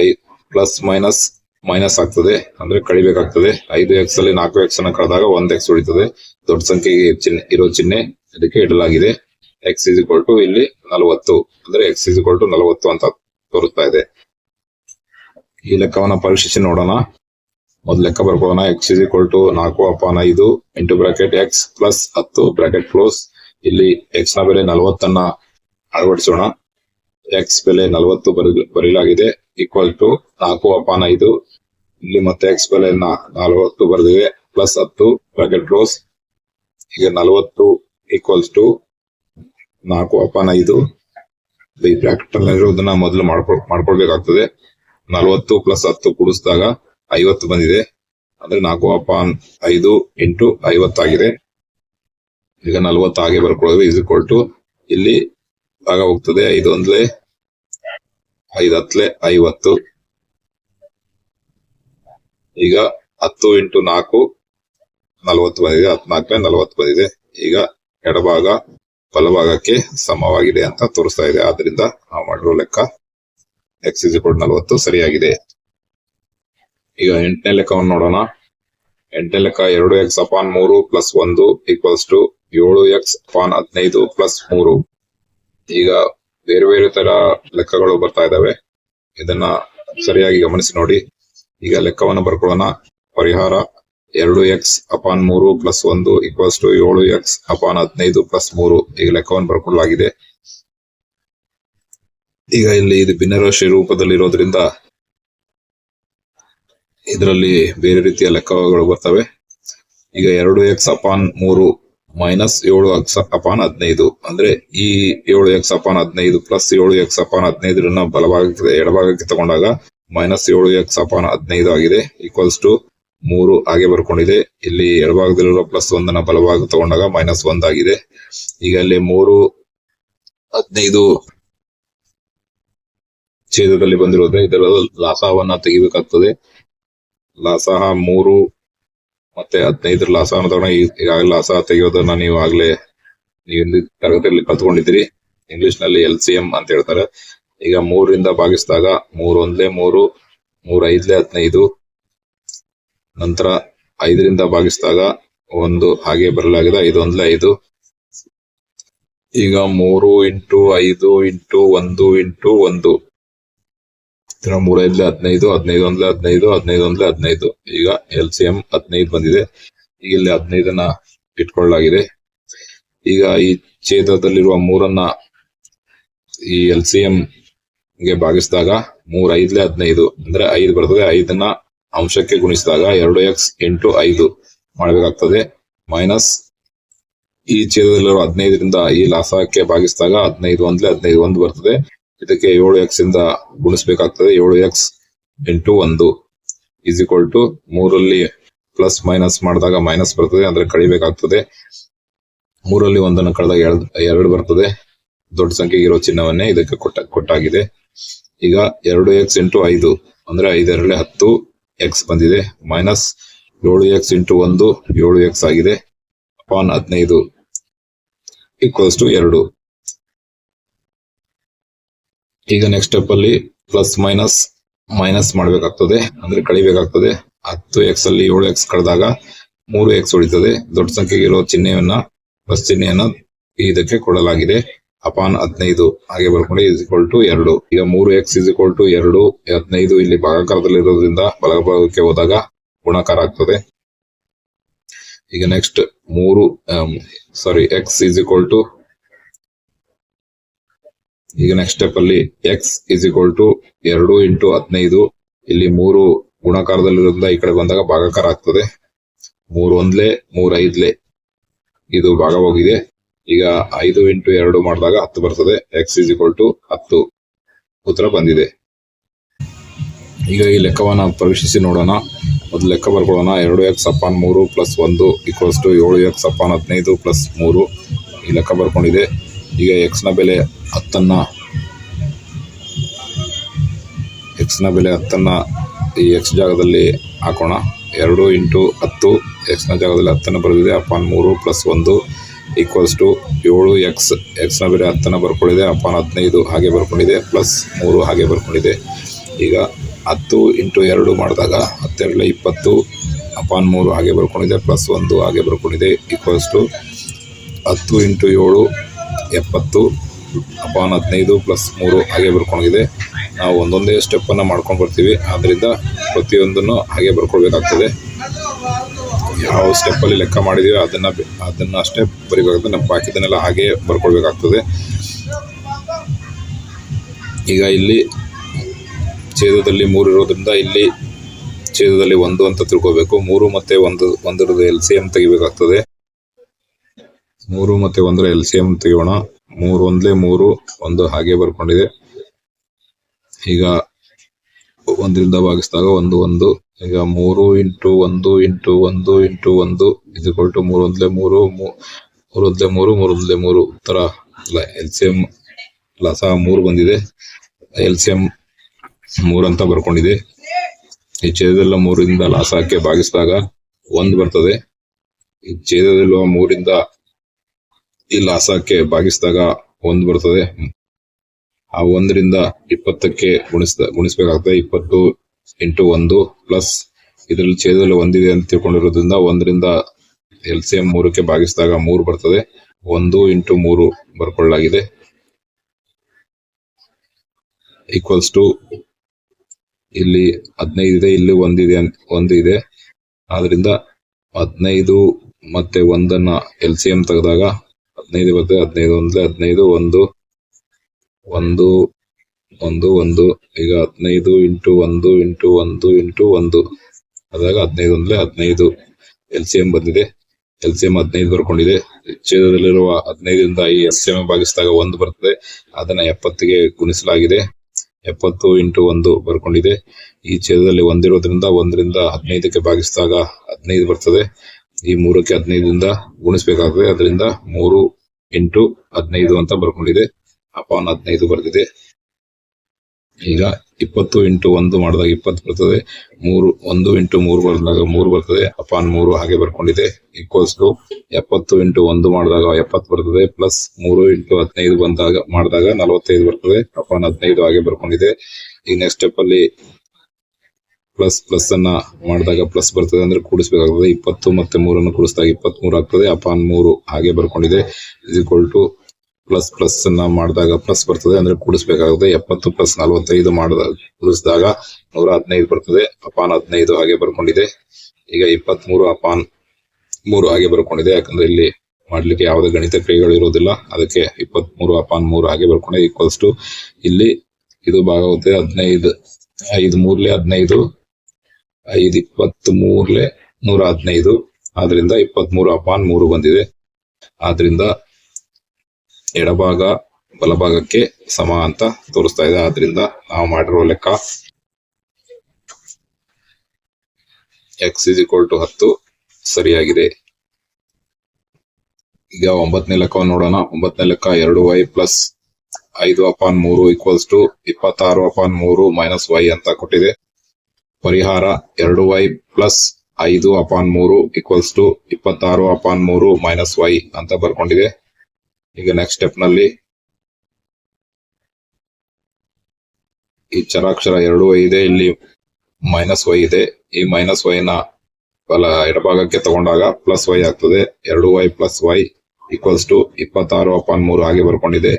ಪ್ಲಸ್ ಮೈನಸ್ ಮೈನಸ್ ಆಗ್ತದೆ. ಅಂದ್ರೆ ಕಳಿಬೇಕಾಗ್ತದೆ. ಐದು ಎಕ್ಸ್ ಅಲ್ಲಿ ನಾಲ್ಕು ಎಕ್ಸ್ ಅನ್ನ ಕಳೆದಾಗ ಒಂದ್ ಎಕ್ಸ್ ಉಳಿತದೆ. ದೊಡ್ಡ ಸಂಖ್ಯೆಗೆ ಚಿಹ್ನೆ ಇರೋ ಚಿಹ್ನೆ ಅದಕ್ಕೆ ಇಡಲಾಗಿದೆ. ಎಕ್ಸ್ ಇಸ್ ಈಕ್ವಲ್ ಟು ಇಲ್ಲಿ ನಲವತ್ತು. ಅಂದ್ರೆ ಎಕ್ಸ್ ಇಸ್ ಈಕ್ವಲ್ ಟು ನಲವತ್ತು ಅಂತ ತೋರುತ್ತಾ ಇದೆ. ಈ ಲೆಕ್ಕವನ್ನ ಪರೀಕ್ಷಿಸಿ ನೋಡೋಣ. ಮೊದ್ಲು ಲೆಕ್ಕ ಬರ್ಕೋಣ ಎಕ್ಸ್ ಇಸ್ ಈಕ್ವಲ್ ಟು ನಾಲ್ಕು ಅಪಾನ ಐದು ಇಂಟು ಬ್ರಾಕೆಟ್ ಎಕ್ಸ್ ಪ್ಲಸ್ ಹತ್ತು ಬ್ರಾಕೆಟ್ ಕ್ಲೋಸ್ ಇಲ್ಲಿ ಎಕ್ಸ್ನ ಬೆಲೆ ನಲವತ್ತನ್ನ ಅಳವಡಿಸೋಣ. ಎಕ್ಸ್ ಬೆಲೆ ನಲವತ್ತು ಬರೀಲಾಗಿದೆ ಈಕ್ವಲ್ ಟು ನಾಲ್ಕು ಅಪಾನ ಐದು. ಇಲ್ಲಿ ಮತ್ತೆ ಎಕ್ಸ್ ಬೆಲೆ ನಲವತ್ತು ಬರೆದಿವೆ ಪ್ಲಸ್ ಹತ್ತು ಬ್ರಾಕೆಟ್ ರೋಸ್ ಈಗ ನಲವತ್ತು ಈಕ್ವಲ್ಸ್ ಟು ನಾಲ್ಕು ಅಪಾನ ಐದು. ಈ ಬ್ರಾಕೆಟ್ ಅಲ್ಲಿರೋದನ್ನ ಮೊದಲು ಮಾಡ್ಕೊಳ್ ಮಾಡ್ಕೊಳ್ಬೇಕಾಗ್ತದೆ. ನಲವತ್ತು ಪ್ಲಸ್ ಹತ್ತು ಕೂಡಿಸಿದಾಗ ಐವತ್ತು ಬಂದಿದೆ. ಅಂದ್ರೆ ನಾಲ್ಕು ಅಪಾನ್ ಐದು ಇಂಟು ಐವತ್ತಾಗಿದೆ ಈಗ ನಲವತ್ತು ಹಾಗೆ ಬರ್ಕೊಳ್ಳೋದು ಇಸ್ ಇಕ್ವಲ್ ಟು ಇಲ್ಲಿ ಭಾಗ ಹೋಗ್ತದೆ ಐದು ಒಂದ್ಲೆ ಐದು ಹತ್ಲೆ ಐವತ್ತು. ಈಗ ಹತ್ತು ಇಂಟು ನಾಲ್ಕು ನಲವತ್ತು ಬಂದಿದೆ. ಹತ್ನಾಲ್ಕಲೆ ನಲವತ್ತು ಬಂದಿದೆ. ಈಗ ಎಡಭಾಗ ಬಲಭಾಗಕ್ಕೆ ಸಮವಾಗಿದೆ ಅಂತ ತೋರಿಸ್ತಾ ಇದೆ. ಆದ್ರಿಂದ ನಾವು ಮಾಡಿರೋ ಲೆಕ್ಕ ಎಕ್ಸ್ ಇಸ್ ನಲವತ್ತು ಸರಿಯಾಗಿದೆ. ಈಗ ಎಂಟನೇ ಲೆಕ್ಕವನ್ನು ನೋಡೋಣ. ಎಂಟನೇ ಲೆಕ್ಕ ಎರಡು ಎಕ್ಸ್ ಅಪಾನ್ ಮೂರು ಪ್ಲಸ್ ಒಂದು ಈಕ್ವಲ್ಸ್ ಟು ಏಳು ಎಕ್ಸ್ ಅಪಾನ್ ಹದಿನೈದು ಪ್ಲಸ್ ಮೂರು. ಈಗ ಬೇರೆ ಬೇರೆ ತರ ಲೆಕ್ಕಗಳು ಬರ್ತಾ ಇದಾವೆ ಇದನ್ನ ಸರಿಯಾಗಿ ಗಮನಿಸಿ ನೋಡಿ. ಈಗ ಲೆಕ್ಕವನ್ನು ಬರ್ಕೊಳ್ಳೋಣ. ಪರಿಹಾರ ಎರಡು ಎಕ್ಸ್ ಅಪಾನ್ ಮೂರು ಪ್ಲಸ್ ಒಂದು ಈಕ್ವಲ್ಸ್ ಟು ಏಳು ಎಕ್ಸ್ ಅಪಾನ್ ಹದಿನೈದು ಪ್ಲಸ್ ಮೂರು ಈಗ ಲೆಕ್ಕವನ್ನು ಬರ್ಕೊಳ್ಳಲಾಗಿದೆ. ಈಗ ಇಲ್ಲಿ ಇದು ಭಿನ್ನರಾಶಿ ರೂಪದಲ್ಲಿರೋದ್ರಿಂದ ಇದರಲ್ಲಿ ಬೇರೆ ರೀತಿಯ ಲೆಕ್ಕಗಳು ಬರ್ತವೆ. ಈಗ ಎರಡು ಎಕ್ಸ್ ಅಪಾನ್ ಮೂರು ಮೈನಸ್ ಏಳು ಎಕ್ಸ್ ಅಪಾನ್ ಹದಿನೈದು. ಅಂದ್ರೆ ಈ ಏಳು ಎಕ್ಸ್ ಅಪಾನ್ ಹದಿನೈದು ಪ್ಲಸ್ ಏಳು ಎಕ್ಸ್ ಅಪಾನ್ ಹದಿನೈದರನ್ನ ಬಲಭಾಗಕ್ಕೆ, ಎಡಭಾಗಕ್ಕೆ ತಗೊಂಡಾಗ ಮೈನಸ್ ಏಳು ಎಕ್ಸ್ ಅಪಾನ್ ಹದಿನೈದು ಆಗಿದೆ. ಈಕ್ವಲ್ಸ್ ಟು ಮೂರು ಹಾಗೆ ಬರ್ಕೊಂಡಿದೆ. ಇಲ್ಲಿ ಎಡಭಾಗದಲ್ಲಿರುವ ಪ್ಲಸ್ ಒಂದನ್ನ ಬಲಭಾಗ ತಗೊಂಡಾಗ ಮೈನಸ್ ಒಂದಾಗಿದೆ ಈಗ ಅಲ್ಲಿ ಮೂರು ಹದಿನೈದು ಛೇದದಲ್ಲಿ ಬಂದಿರೋದ್ರೆ ಇದರ ಲಾಸವನ್ನ ತೆಗಿಬೇಕಾಗ್ತದೆ. ಲಾಸಹ ಮೂರು ಮತ್ತೆ ಹದಿನೈದರ ಲಾಸವನ್ನು ತಗೊಂಡ ಈಗಾಗಲೇ ಲಾಸ ತೆಗೆಯೋದನ್ನ ನೀವು ಆಗ್ಲೇ ನೀವು ತರಗತಿಯಲ್ಲಿ ಕಲ್ತ್ಕೊಂಡಿದ್ದೀರಿ. ಇಂಗ್ಲಿಷ್ನಲ್ಲಿ ಎಲ್ ಸಿ ಎಂ ಅಂತ ಹೇಳ್ತಾರೆ. ಈಗ ಮೂರರಿಂದ ಭಾಗಿಸಿದಾಗ ಮೂರ್ ಒಂದ್ಲೆ ಮೂರು, ಮೂರ್ ಐದ್ಲೆ ಹದಿನೈದು, ನಂತರ ಐದರಿಂದ ಭಾಗಿಸಿದಾಗ ಒಂದು ಹಾಗೆ ಬರಲಾಗಿದೆ. ಐದು ಒಂದ್ಲೆ ಐದು. ಈಗ ಮೂರು ಇಂಟು ಐದು ಇಂಟು ಒಂದು ಇಂಟು ಒಂದು. ಮೂರ ಐದ್ಲೆ ಹದಿನೈದು ಹದಿನೈದು ಒಂದ್ಲೆ ಹದಿನೈದು ಹದಿನೈದು ಒಂದ್ಲೆ ಹದಿನೈದು. ಈಗ ಎಲ್ ಸಿ ಎಂ ಹದಿನೈದು ಬಂದಿದೆ. ಈಗ ಇಲ್ಲಿ ಹದಿನೈದನ್ನ ಇಟ್ಕೊಳ್ಳಲಾಗಿದೆ. ಈಗ ಈ ಛೇದದಲ್ಲಿರುವ ಮೂರನ್ನ ಈ ಎಲ್ ಸಿ ಎಂ ಗೆ ಭಾಗಿಸಿದಾಗ ಮೂರ್ ಐದ್ಲೆ ಹದಿನೈದು. ಅಂದ್ರೆ ಐದು ಬರ್ತದೆ. ಐದನ್ನ ಅಂಶಕ್ಕೆ ಗುಣಿಸಿದಾಗ ಎರಡು ಎಕ್ಸ್ ಎಂಟು ಐದು ಮಾಡಬೇಕಾಗ್ತದೆ. ಮೈನಸ್ ಈ ಛೇದದಲ್ಲಿರುವ ಹದಿನೈದರಿಂದ ಈ ಲಾಸಕ್ಕೆ ಭಾಗಿಸಿದಾಗ ಹದಿನೈದು ಒಂದ್ಲೆ ಹದಿನೈದು ಒಂದು ಬರ್ತದೆ. ಇದಕ್ಕೆ ಏಳು ಎಕ್ಸ್ ಇಂದ ಗುಣಿಸಬೇಕಾಗ್ತದೆ. ಏಳು ಎಕ್ಸ್ ಇಂಟು ಒಂದು ಈಸ್ ಈಕ್ವಲ್ ಟು ಮೂರಲ್ಲಿ ಪ್ಲಸ್ ಮೈನಸ್ ಮಾಡಿದಾಗ ಮೈನಸ್ ಬರ್ತದೆ. ಅಂದ್ರೆ ಕಳಿಬೇಕಾಗ್ತದೆ ಮೂರಲ್ಲಿ ಒಂದನ್ನು ಕಳೆದಾಗ ಎರಡು ಎರಡು ಬರ್ತದೆ. ದೊಡ್ಡ ಸಂಖ್ಯೆಗೆ ಇರೋ ಚಿಹ್ನವನ್ನೇ ಇದಕ್ಕೆ ಕೊಟ್ಟ, ಕೊಟ್ಟಾಗಿದೆ. ಈಗ ಎರಡು ಎಕ್ಸ್ ಇಂಟು ಐದು ಅಂದ್ರೆ ಐದರಲ್ಲಿ ಹತ್ತು ಎಕ್ಸ್ ಬಂದಿದೆ. ಮೈನಸ್ ಏಳು ಎಕ್ಸ್ ಇಂಟು ಒಂದು, ಏಳು ಎಕ್ಸ್ ಆಗಿದೆ. ಅಪಾನ್ ಹದಿನೈದು ಈಕ್ವಲ್ಸ್ ಟು ಎರಡು. ಈಗ ನೆಕ್ಸ್ಟ್ ಸ್ಟೆಪ್ ಅಲ್ಲಿ ಪ್ಲಸ್ ಮೈನಸ್ ಮೈನಸ್ ಮಾಡಬೇಕಾಗ್ತದೆ. ಅಂದ್ರೆ ಕಳಿಬೇಕಾಗ್ತದೆ. ಹತ್ತು ಎಕ್ಸ್ ಅಲ್ಲಿ ಏಳು ಎಕ್ಸ್ ಕಳೆದಾಗ ಮೂರು ಎಕ್ಸ್ ಉಳಿತದೆ. ದೊಡ್ಡ ಸಂಖ್ಯೆಗೆ ಇರೋ ಚಿಹ್ನೆಯನ್ನ ಪ್ಲಸ್ ಚಿಹ್ನೆಯನ್ನ ಇದಕ್ಕೆ ಕೊಡಲಾಗಿದೆ. ಅಪಾನ್ ಹದಿನೈದು. ಹಾಗೆ ಬರ್ಕೊಂಡು ಇಸ್ ಇಕ್ವಲ್ ಟು ಎರಡು. ಈಗ ಮೂರು ಎಕ್ಸ್ ಇಸ್ ಇಕ್ವಲ್ ಟು ಎರಡು. ಹದಿನೈದು ಇಲ್ಲಿ ಭಾಗಾಕಾರದಲ್ಲಿರೋದ್ರಿಂದ ಬಲಭಾಗಕ್ಕೆ ಹೋದಾಗ ಗುಣಾಕಾರ ಆಗ್ತದೆ. ಈಗ ನೆಕ್ಸ್ಟ್ ಮೂರು sorry X is equal to ಈಗ ನೆಕ್ಸ್ಟ್ ಸ್ಟೆಪ್ ಅಲ್ಲಿ ಎಕ್ಸ್ ಇಸ್ ಈಕ್ವಲ್ ಟು ಎರಡು ಇಂಟು ಹದಿನೈದು. ಇಲ್ಲಿ ಮೂರು ಗುಣಾಕಾರದಲ್ಲಿರೋದ್ರಿಂದ ಈ ಕಡೆ ಬಂದಾಗ ಭಾಗಾಕಾರ ಆಗ್ತದೆ. ಮೂರು ಒಂದ್ಲೆ, ಮೂರ್ ಐದ್ಲೆ. ಇದು ಭಾಗ ಹೋಗಿದೆ ಈಗ ಐದು ಇಂಟು ಎರಡು ಮಾಡಿದಾಗ ಹತ್ತು ಬರ್ತದೆ. ಎಕ್ಸ್ ಇಸ್ ಈಕ್ವಲ್ ಟು ಹತ್ತು. ಉತ್ತರ ಬಂದಿದೆ. ಈಗ ಈ ಲೆಕ್ಕವನ್ನ ಪ್ರವೇಶಿಸಿ ನೋಡೋಣ. ಮೊದಲು ಲೆಕ್ಕ ಬರ್ಕೊಳ್ಳೋಣ. ಎರಡು ಎಕ್ಸ್ ಅಪಾನ್ ಮೂರು ಪ್ಲಸ್ ಒಂದು ಈಕ್ವಲ್ಸ್ ಟು ಏಳು ಎಕ್ಸ್ ಅಪಾನ್ ಹದಿನೈದು ಪ್ಲಸ್ ಮೂರು. ಈ ಲೆಕ್ಕ ಬರ್ಕೊಂಡಿದೆ. ಈಗ ಎಕ್ಸ್ನ ಬೆಲೆ ಹತ್ತನ್ನ. ಎಕ್ಸ್ನ ಬೆಲೆ ಹತ್ತನ್ನ ಈ ಎಕ್ಸ್ ಜಾಗದಲ್ಲಿ ಹಾಕೋಣ. ಎರಡು ಇಂಟು ಹತ್ತು ಎಕ್ಸ್ನ ಜಾಗದಲ್ಲಿ ಹತ್ತನ್ನು ಬರೆದಿದೆ. ಅಪಾನ್ ಮೂರು ಪ್ಲಸ್ ಒಂದು ಈಕ್ವಲ್ಸ್ ಟು ಏಳು ಎಕ್ಸ್ ಎಕ್ಸ್ನ ಬೆಲೆ ಹತ್ತನ್ನು ಬರ್ಕೊಂಡಿದೆ. ಅಪಾನ್ ಹದಿನೈದು ಹಾಗೆ ಬರ್ಕೊಂಡಿದೆ. ಪ್ಲಸ್ ಮೂರು ಹಾಗೆ ಬರ್ಕೊಂಡಿದೆ. ಈಗ ಹತ್ತು ಇಂಟು ಎರಡು ಮಾಡಿದಾಗ ಹತ್ತೆರಡಲೆ ಇಪ್ಪತ್ತು. ಅಪಾನ್ ಮೂರು ಹಾಗೆ ಬರ್ಕೊಂಡಿದೆ. ಪ್ಲಸ್ ಒಂದು ಹಾಗೆ ಬರ್ಕೊಂಡಿದೆ. ಈಕ್ವಲ್ಸ್ ಟು ಹತ್ತು ಇಂಟು ಏಳು ಎಪ್ಪತ್ತು. ಅಪಾನ್ ಹದಿನೈದು ಪ್ಲಸ್ ಮೂರು ಹಾಗೆ ಬರ್ಕೊಂಡಿದೆ. ನಾವು ಒಂದೊಂದೇ ಸ್ಟೆಪ್ಪನ್ನು ಮಾಡ್ಕೊಂಡು ಬರ್ತೀವಿ. ಆದ್ದರಿಂದ ಪ್ರತಿಯೊಂದನ್ನು ಹಾಗೆ ಬರ್ಕೊಳ್ಬೇಕಾಗ್ತದೆ ಯಾವ ಸ್ಟೆಪ್ಪಲ್ಲಿ ಲೆಕ್ಕ ಮಾಡಿದೀವಿ ಅದನ್ನು ಅದನ್ನು ಅಷ್ಟೇ ಬರೀಬೇಕಾಗ್ತದೆ ನಮ್ಮ ಬಾಕಿದನ್ನೆಲ್ಲ ಹಾಗೆ ಬರ್ಕೊಳ್ಬೇಕಾಗ್ತದೆ ಈಗ ಇಲ್ಲಿ ಛೇದದಲ್ಲಿ ಮೂರು ಇರೋದ್ರಿಂದ ಇಲ್ಲಿ ಛೇದದಲ್ಲಿ ಒಂದು ಅಂತ ತಿಳ್ಕೋಬೇಕು. ಮೂರು ಮತ್ತೆ ಒಂದು ಒಂದರದ ಎಲ್ ಸಿ ಎಂ ತೆಗಿಬೇಕಾಗ್ತದೆ. ಮೂರು ಮತ್ತೆ ಒಂದರ ಎಲ್ ಸಿ ಎಂ ತೆಗಿಯೋಣ. ಮೂರು ಒಂದ್ಲೆ ಮೂರು, ಒಂದು ಹಾಗೆ ಬರ್ಕೊಂಡಿದೆ. ಈಗ ಒಂದರಿಂದ ಭಾಗಿಸಿದಾಗ ಒಂದು ಒಂದು, ಈಗ ಮೂರು ಇಂಟು ಒಂದು ಇಂಟು ಒಂದು ಇಂಟು ಒಂದು ಇದು ಕೊಟ್ಟು ಮೂರು ಒಂದ್ಲೆ ಮೂರು ಮೂರು ಒಂದ್ಲೆ ಮೂರು ಮೂರು ಒಂದ್ಲೆ ಮೂರು. ಉತ್ತರ ಎಲ್ ಸಿ ಎಂ ಲಸ ಮೂರು ಬಂದಿದೆ. ಎಲ್ ಸಿ ಎಂ ಮೂರು ಅಂತ ಬರ್ಕೊಂಡಿದೆ. ಈ ಛೇದದಲ್ಲ ಮೂರಿಂದ ಲಾಸಕ್ಕೆ ಭಾಗಿಸಿದಾಗ ಒಂದು ಬರ್ತದೆ. ಈ ಛೇದದಲ್ಲಿರುವ ಮೂರಿಂದ ಈ ಲಾಸಕ್ಕೆ ಭಾಗಿಸಿದಾಗ ಒಂದು ಬರ್ತದೆ. ಆ ಒಂದರಿಂದ ಇಪ್ಪತ್ತಕ್ಕೆ ಗುಣಿಸ್ದ ಗುಣಿಸ್ಬೇಕಾಗ್ತದೆ ಇಪ್ಪತ್ತು ಇಂಟು ಒಂದು ಪ್ಲಸ್ ಇದರಲ್ಲಿ ಛೇದದಲ್ಲಿ ಒಂದಿದೆ ಅಂತ ತಿಳ್ಕೊಂಡಿರೋದ್ರಿಂದ ಒಂದರಿಂದ ಎಲ್ ಸಿ ಎಂ ಮೂರಕ್ಕೆ ಭಾಗಿಸಿದಾಗ ಮೂರು ಬರ್ತದೆ. ಒಂದು ಇಂಟು ಮೂರು ಬರ್ಕೊಳ್ಳಲಾಗಿದೆ. ಈಕ್ವಲ್ಸ್ ಟು ಇಲ್ಲಿ ಹದಿನೈದು ಇದೆ, ಇಲ್ಲಿ ಒಂದಿದೆ ಒಂದು ಇದೆ ಆದ್ರಿಂದ ಹದಿನೈದು ಮತ್ತೆ ಒಂದನ್ನ ಎಲ್ ಸಿ ಎಂ ತೆಗೆದಾಗ ಹದಿನೈದು ಬರ್ತದೆ, ಹದಿನೈದು ಒಂದ್ಲೆ ಹದಿನೈದು, ಒಂದು ಒಂದು ಒಂದು ಒಂದು, ಈಗ ಹದಿನೈದು ಇಂಟು ಒಂದು ಇಂಟು ಒಂದು ಇಂಟು ಒಂದು. ಅದಾಗ ಹದಿನೈದು ಒಂದ್ಲೆ ಹದಿನೈದು. ಎಲ್ ಸಿ ಎಂ ಬಂದಿದೆ. ಎಲ್ ಸಿ ಎಂ ಹದಿನೈದು ಬರ್ಕೊಂಡಿದೆ. ಛೇದದಲ್ಲಿರುವ ಹದಿನೈದರಿಂದ ಈ ಎಲ್ ಸಿ ಎಂ ಭಾಗಿಸಿದಾಗ ಒಂದು ಬರ್ತದೆ. ಅದನ್ನ ಎಪ್ಪತ್ತಿಗೆ ಗುಣಿಸಲಾಗಿದೆ. ಎಪ್ಪತ್ತು ಇಂಟು ಒಂದು ಬರ್ಕೊಂಡಿದೆ. ಈ ಛೇದದಲ್ಲಿ ಒಂದಿರೋದ್ರಿಂದ ಒಂದರಿಂದ ಹದಿನೈದಕ್ಕೆ ಭಾಗಿಸಿದಾಗ ಹದಿನೈದು ಬರ್ತದೆ. ಈ ಮೂರಕ್ಕೆ ಹದಿನೈದರಿಂದ ಗುಣಿಸ್ಬೇಕಾಗ್ತದೆ. ಅದರಿಂದ ಮೂರು ಇಂಟು ಹದಿನೈದು ಅಂತ ಬರ್ಕೊಂಡಿದೆ. ಅಪಾನ್ ಹದಿನೈದು ಬರ್ತಿದೆ ಈಗ ಇಪ್ಪತ್ತು ಇಂಟು ಒಂದು ಮಾಡಿದಾಗ ಇಪ್ಪತ್ತು ಬರ್ತದೆ. ಮೂರು, ಒಂದು ಇಂಟು ಮೂರು ಮಾಡಿದಾಗ ಮೂರು ಬರ್ತದೆ. ಅಪಾನ್ ಮೂರು ಹಾಗೆ ಬರ್ಕೊಂಡಿದೆ. ಈಕ್ವಲ್ಸ್ ಟು ಎಪ್ಪತ್ತು ಇಂಟು ಒಂದು ಮಾಡಿದಾಗ ಎಪ್ಪತ್ತು ಬರ್ತದೆ. ಪ್ಲಸ್ ಮೂರು ಇಂಟು ಹದಿನೈದು ಬಂದಾಗ, ಮಾಡಿದಾಗ ನಲವತ್ತೈದು ಬರ್ತದೆ. ಅಪಾನ್ ಹದಿನೈದು ಹಾಗೆ ಬರ್ಕೊಂಡಿದೆ. ಈಗ ನೆಕ್ಸ್ಟ್ ಸ್ಟೆಪ್ ಅಲ್ಲಿ ಪ್ಲಸ್ ಪ್ಲಸ್ ಅನ್ನ ಮಾಡಿದಾಗ ಪ್ಲಸ್ ಬರ್ತದೆ ಅಂದ್ರೆ ಕೂಡಿಸಬೇಕಾಗ್ತದೆ. ಇಪ್ಪತ್ತು ಮತ್ತೆ ಮೂರನ್ನು ಕೂಡಿಸಿದಾಗ ಇಪ್ಪತ್ತ್ ಮೂರು ಆಗ್ತದೆ. ಅಪಾನ್ ಮೂರು ಹಾಗೆ ಬರ್ಕೊಂಡಿದೆ. Is equal to plus plus ಅನ್ನ ಮಾಡಿದಾಗ ಪ್ಲಸ್ ಬರ್ತದೆ ಅಂದ್ರೆ ಕೂಡಿಸಬೇಕಾಗುತ್ತೆ ಎಪ್ಪತ್ತು ಪ್ಲಸ್ ನಲವತ್ತೈದು ಮಾಡಿದಾಗ ಕೂಡಿಸಿದಾಗ ನೂರ ಹದಿನೈದು ಬರ್ತದೆ. ಅಪಾನ್ ಹದಿನೈದು ಹಾಗೆ ಬರ್ಕೊಂಡಿದೆ. ಈಗ ಇಪ್ಪತ್ತ್ ಮೂರು ಅಪಾನ್ ಮೂರು ಹಾಗೆ ಬರ್ಕೊಂಡಿದೆ. ಯಾಕಂದ್ರೆ ಇಲ್ಲಿ ಮಾಡ್ಲಿಕ್ಕೆ ಯಾವುದೇ ಗಣಿತ ಕ್ರಿಯೆಗಳು ಇರೋದಿಲ್ಲ ಅದಕ್ಕೆ ಇಪ್ಪತ್ತ್ ಮೂರು ಅಪಾನ್ ಮೂರು ಹಾಗೆ ಬರ್ಕೊಂಡಿದೆ. ಈಕ್ವಲ್ಸ್ ಟು ಇಲ್ಲಿ ಇದು ಭಾಗವತ್ತೆ ಹದಿನೈದು. ಐದು ಮೂರ್ಲೆ ಹದಿನೈದು. ಐದು, ಇಪ್ಪತ್ತ್ ಮೂರ್ಲೆ ನೂರ ಹದಿನೈದು. ಆದ್ರಿಂದ ಇಪ್ಪತ್ತ್ ಮೂರು ಅಪಾನ್ ಮೂರು ಬಂದಿದೆ. ಆದ್ರಿಂದ ಎಡಭಾಗ, ಬಲಭಾಗಕ್ಕೆ ಸಮ ಅಂತ ತೋರಿಸ್ತಾ ಇದೆ. ಆದ್ರಿಂದ ನಾವು ಮಾಡಿರೋ ಲೆಕ್ಕ ಎಕ್ಸ್ ಇಸ್ ಈಕ್ವಲ್ ಟು ಹತ್ತು ಸರಿಯಾಗಿದೆ. ಈಗ ಒಂಬತ್ತನೇ ಲೆಕ್ಕವನ್ನು ನೋಡೋಣ. ಒಂಬತ್ತನೇ ಲೆಕ್ಕ ಎರಡು ವೈ ಪ್ಲಸ್ ಐದು ಅಪಾನ್ ಮೂರು ಈಕ್ವಲ್ಸ್ ಟು ಇಪ್ಪತ್ತಾರು ಅಪಾನ್ ಮೂರು ಮೈನಸ್ ವೈ ಅಂತ ಕೊಟ್ಟಿದೆ. ಪರಿಹಾರ ಎರಡು ವೈ ಪ್ಲಸ್ ಐದು ಅಪಾನ್ ಮೂರು ಈಕ್ವಲ್ಸ್ ಟು ಇಪ್ಪತ್ತಾರು ಅಪಾನ್ ಮೂರು ಮೈನಸ್ ವೈ ಅಂತ ಬರ್ಕೊಂಡಿದೆ. ಈಗ ನೆಕ್ಸ್ಟ್ ಸ್ಟೆಪ್ನಲ್ಲಿ ಈ ಚರಾಕ್ಷರ ಎರಡು ವೈ ಇದೆ, ಇಲ್ಲಿ ಮೈನಸ್ ವೈ ಇದೆ. ಈ ಮೈನಸ್ ವೈ ನ ಬಲ ಎಡಭಾಗಕ್ಕೆ ತಗೊಂಡಾಗ ಪ್ಲಸ್ ವೈ ಆಗ್ತದೆ. ಎರಡು Y plus Y equals to ಇಪ್ಪತ್ತಾರು ಅಪಾನ್ ಮೂರು ಹಾಗೆ ಬರ್ಕೊಂಡಿದೆ.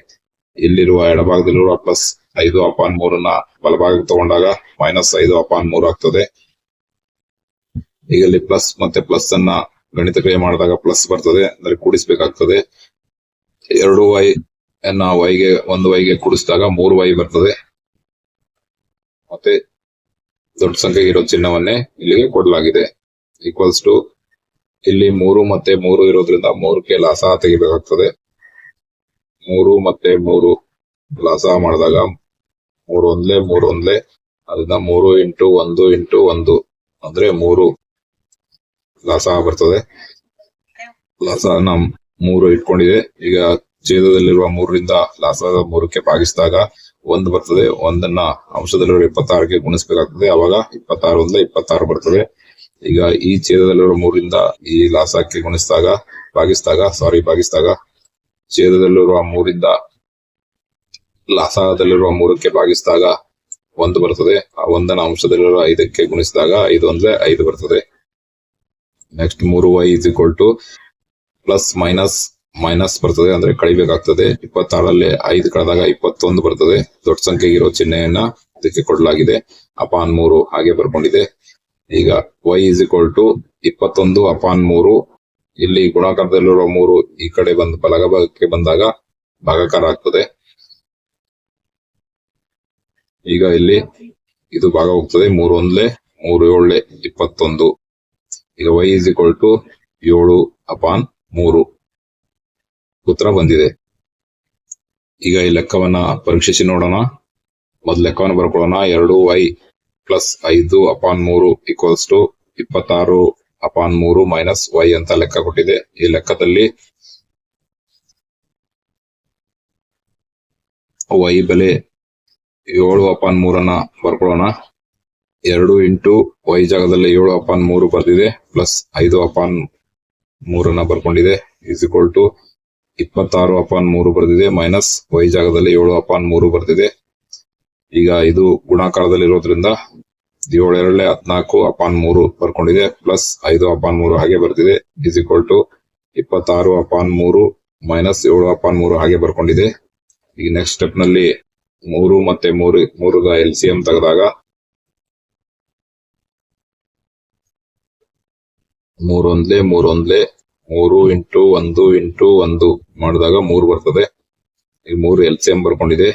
ಇಲ್ಲಿರುವ ಎಡಭಾಗದಲ್ಲಿರುವ ಪ್ಲಸ್ ಐದು ಅಪಾನ್ ಮೂರನ್ನ ಬಲಭಾಗಕ್ಕೆ ತಗೊಂಡಾಗ ಮೈನಸ್ ಐದು ಅಪಾನ್ ಮೂರು ಆಗ್ತದೆ. ಈಗ ಇಲ್ಲಿ ಪ್ಲಸ್ ಮತ್ತೆ ಪ್ಲಸ್ ಅನ್ನ ಗಣಿತ ಕ್ರಿಯೆ ಮಾಡಿದಾಗ ಪ್ಲಸ್ ಬರ್ತದೆ, ಅಂದ್ರೆ ಕೂಡಿಸ್ಬೇಕಾಗ್ತದೆ. ಎರಡು ವೈ ಅನ್ನ ವೈಗೆ ಒಂದು ವೈಗೆ ಕೂಡಿಸಿದಾಗ ಮೂರು ವೈ ಬರ್ತದೆ. ಮತ್ತೆ ದೊಡ್ಡ ಸಂಖ್ಯೆಗೆ ಇರೋ ಚಿಹ್ನವನ್ನೇ ಇಲ್ಲಿಗೆ ಕೊಡಲಾಗಿದೆ. ಈಕ್ವಲ್ಸ್ ಟು ಇಲ್ಲಿ ಮೂರು ಮತ್ತೆ ಮೂರು ಇರೋದ್ರಿಂದ ಮೂರಕ್ಕೆ ಲಾಸ ತೆಗಿಬೇಕಾಗ್ತದೆ. ಮೂರು ಮತ್ತೆ ಮೂರು ಲಾಸ ಮಾಡಿದಾಗ ಮೂರು ಒಂದ್ಲೆ ಮೂರು ಒಂದ್ಲೆ ಅದನ್ನ ಮೂರು ಇಂಟು ಒಂದು ಇಂಟು ಒಂದು, ಅಂದ್ರೆ ಮೂರು ಲಾಸ ಬರ್ತದೆ. ಲಾಸ ನಮ್ ಮೂರು ಇಟ್ಕೊಂಡಿದೆ. ಈಗ ಛೇದದಲ್ಲಿರುವ ಮೂರರಿಂದ ಲಾಸ ಮೂರಕ್ಕೆ ಭಾಗಿಸಿದಾಗ ಒಂದು ಬರ್ತದೆ. ಒಂದನ್ನ ಅಂಶದಲ್ಲಿರುವ ಇಪ್ಪತ್ತಾರಕ್ಕೆ ಗುಣಿಸ್ಬೇಕಾಗ್ತದೆ. ಅವಾಗ ಇಪ್ಪತ್ತಾರು ಒಂದ್ಲೆ ಇಪ್ಪತ್ತಾರು ಬರ್ತದೆ. ಈಗ ಈ ಛೇದದಲ್ಲಿರುವ ಮೂರರಿಂದ ಈ ಲಾಸಕ್ಕೆ ಗುಣಿಸಿದಾಗ, ಭಾಗಿಸಿದಾಗ ಸಾರಿ ಭಾಗಿಸಿದಾಗ ಛೇದದಲ್ಲಿರುವ ಮೂರಿಂದ ಲಾಸದಲ್ಲಿರುವ ಮೂರಕ್ಕೆ ಭಾಗಿಸಿದಾಗ ಒಂದು ಬರ್ತದೆ ಆ ಒಂದನ ಅಂಶದಲ್ಲಿರುವ ಐದಕ್ಕೆ ಗುಣಿಸಿದಾಗ ಐದು ಅಂದ್ರೆ ಐದು ಬರ್ತದೆ. ನೆಕ್ಸ್ಟ್ ಮೂರು Y is equal to plus minus minus ಬರ್ತದೆ ಅಂದ್ರೆ ಕಳಿಬೇಕಾಗ್ತದೆ. ಇಪ್ಪತ್ತಾರಲ್ಲಿ ಐದು ಕಳೆದಾಗ ಇಪ್ಪತ್ತೊಂದು ಬರ್ತದೆ. ದೊಡ್ಡ ಸಂಖ್ಯೆಗೆ ಇರೋ ಚಿಹ್ನೆಯನ್ನ ಇದಕ್ಕೆ ಕೊಡಲಾಗಿದೆ. ಅಪಾನ್ ಮೂರು ಹಾಗೆ ಬರ್ಕೊಂಡಿದೆ. ಈಗ ವೈ ಇಸ್ ಈಕ್ವಲ್ ಟು ಇಪ್ಪತ್ತೊಂದು ಅಪಾನ್ ಮೂರು. ಇಲ್ಲಿ ಗುಣಾಕಾರದಲ್ಲಿರುವ ಮೂರು ಈ ಕಡೆ ಬಂದು ಬಲಗಭಾಗಕ್ಕೆ ಬಂದಾಗ ಭಾಗಕಾರ ಆಗ್ತದೆ. ಈಗ ಇಲ್ಲಿ ಇದು ಭಾಗ ಹೋಗ್ತದೆ ಮೂರು ಒಂದ್ಲೆ ಮೂರು ಏಳ್ಲೆ ಇಪ್ಪತ್ತೊಂದು. ಈಗ ವೈ ಇಸ್ ಈಕ್ವಲ್ ಟು ಏಳು ಅಪಾನ್ ಮೂರು. ಉತ್ತರ ಬಂದಿದೆ. ಈಗ ಈ ಲೆಕ್ಕವನ್ನ ಪರೀಕ್ಷಿಸಿ ನೋಡೋಣ. ಮೊದಲು ಲೆಕ್ಕವನ್ನು ಬರ್ಕೊಳ್ಳೋಣ. ಎರಡು ವೈ ಪ್ಲಸ್ ಐದು ಅಪಾನ್ ಮೂರು ಈಕ್ವಲ್ಸ್ ಟು ಇಪ್ಪತ್ತಾರು ಅಪಾನ್ ಮೂರು ಮೈನಸ್ ವೈ ಅಂತ ಲೆಕ್ಕ ಕೊಟ್ಟಿದೆ. ಈ ಲೆಕ್ಕದಲ್ಲಿ ವೈ ಬೆಲೆ ಏಳು ಅಪಾನ್ ಮೂರನ್ನ ಬರ್ಕೊಳ್ಳೋಣ. ಎರಡು ಇಂಟು ವೈ ಜಾಗದಲ್ಲಿ ಏಳು ಅಪಾನ್ ಮೂರು ಬರ್ದಿದೆ ಪ್ಲಸ್ ಐದು ಅಪಾನ್ ಮೂರನ್ನ ಬರ್ಕೊಂಡಿದೆ. ಇಸ್ ಇಕ್ವಲ್ ಟು ಇಪ್ಪತ್ತಾರು ಅಪಾನ್ ಮೂರು ಬರ್ದಿದೆ, ಮೈನಸ್ ವೈ ಜಾಗದಲ್ಲಿ ಏಳು ಅಪಾನ್ ಮೂರು ಬರ್ದಿದೆ. ಈಗ ಇದು ಗುಣಾಕಾರದಲ್ಲಿ ಇರೋದ್ರಿಂದ ಏಳು ಎರಡಲೆ ಹದ್ನಾಲ್ಕು ಅಪಾನ್ ಮೂರು ಬರ್ಕೊಂಡಿದೆ, ಪ್ಲಸ್ ಐದು ಅಪಾನ್ ಮೂರು ಹಾಗೆ ಬರ್ತಿದೆ ಇಸ್ ಇಕ್ವಲ್ ಟು ಇಪ್ಪತ್ತಾರು ಅಪಾನ್ ಮೂರು ಮೈನಸ್ ಏಳು ಅಪಾನ್ ಮೂರು ಹಾಗೆ ಬರ್ಕೊಂಡಿದೆ. ಈಗ ನೆಕ್ಸ್ಟ್ ಸ್ಟೆಪ್ನಲ್ಲಿ ಮೂರು ಮತ್ತೆ ಮೂರು ಮೂರು ಎಲ್ ಸಿ ಎಂ ತೆಗೆದಾಗ ಮೂರೊಂದ್ಲೆ ಮೂರೊಂದ್ಲೆ ಮೂರು ಇಂಟು ಒಂದು ಇಂಟು ಒಂದು ಮಾಡಿದಾಗ ಮೂರು ಬರ್ತದೆ. ಈ ಮೂರು ಎಲ್ ಸಿ ಎಂ ಬರ್ಕೊಂಡಿದೆ.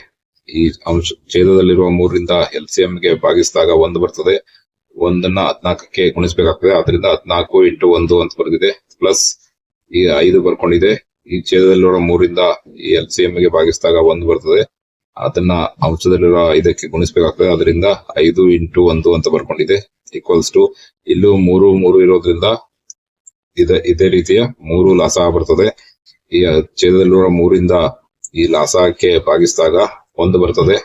ಈ ಅಂಶ ಛೇದದಲ್ಲಿರುವ ಮೂರರಿಂದ ಎಲ್ ಸಿ ಗೆ ಭಾಗಿಸಿದಾಗ ಒಂದು ಬರ್ತದೆ. ಒಂದನ್ನ ಹದ್ನಾಲ್ಕಕ್ಕೆ ಗುಣಿಸಬೇಕಾಗ್ತದೆ. ಅದರಿಂದ ಹದ್ನಾಲ್ಕು ಇಂಟು ಒಂದು ಅಂತ ಬರೆದಿದೆ. ಪ್ಲಸ್ ಈ ಐದು ಬರ್ಕೊಂಡಿದೆ. ಈ ಛೇದದಲ್ಲಿರುವ ಮೂರಿಂದ ಈ ಎಲ್ ಸಿ ಗೆ ಭಾಗಿಸಿದಾಗ ಒಂದು ಬರ್ತದೆ. ಅದನ್ನ ಅಂಶದಲ್ಲಿರುವ ಇದಕ್ಕೆ ಗುಣಿಸ್ಬೇಕಾಗ್ತದೆ. ಅದರಿಂದ ಐದು ಇಂಟು ಒಂದು ಅಂತ ಬರ್ಕೊಂಡಿದೆ. ಈಕ್ವಲ್ಸ್ ಟು ಇಲ್ಲೂ ಮೂರು ಮೂರು ಇರೋದ್ರಿಂದ ಇದೇ ಇದೇ ರೀತಿಯ ಮೂರು ಲಾಸ ಬರ್ತದೆ ಈ ಛೇದದಲ್ಲಿರುವ ಮೂರಿಂದ ಈ ಲಾಸಕ್ಕೆ ಭಾಗಿಸಿದಾಗ ಒಂದು ಬರ್ತದೆ.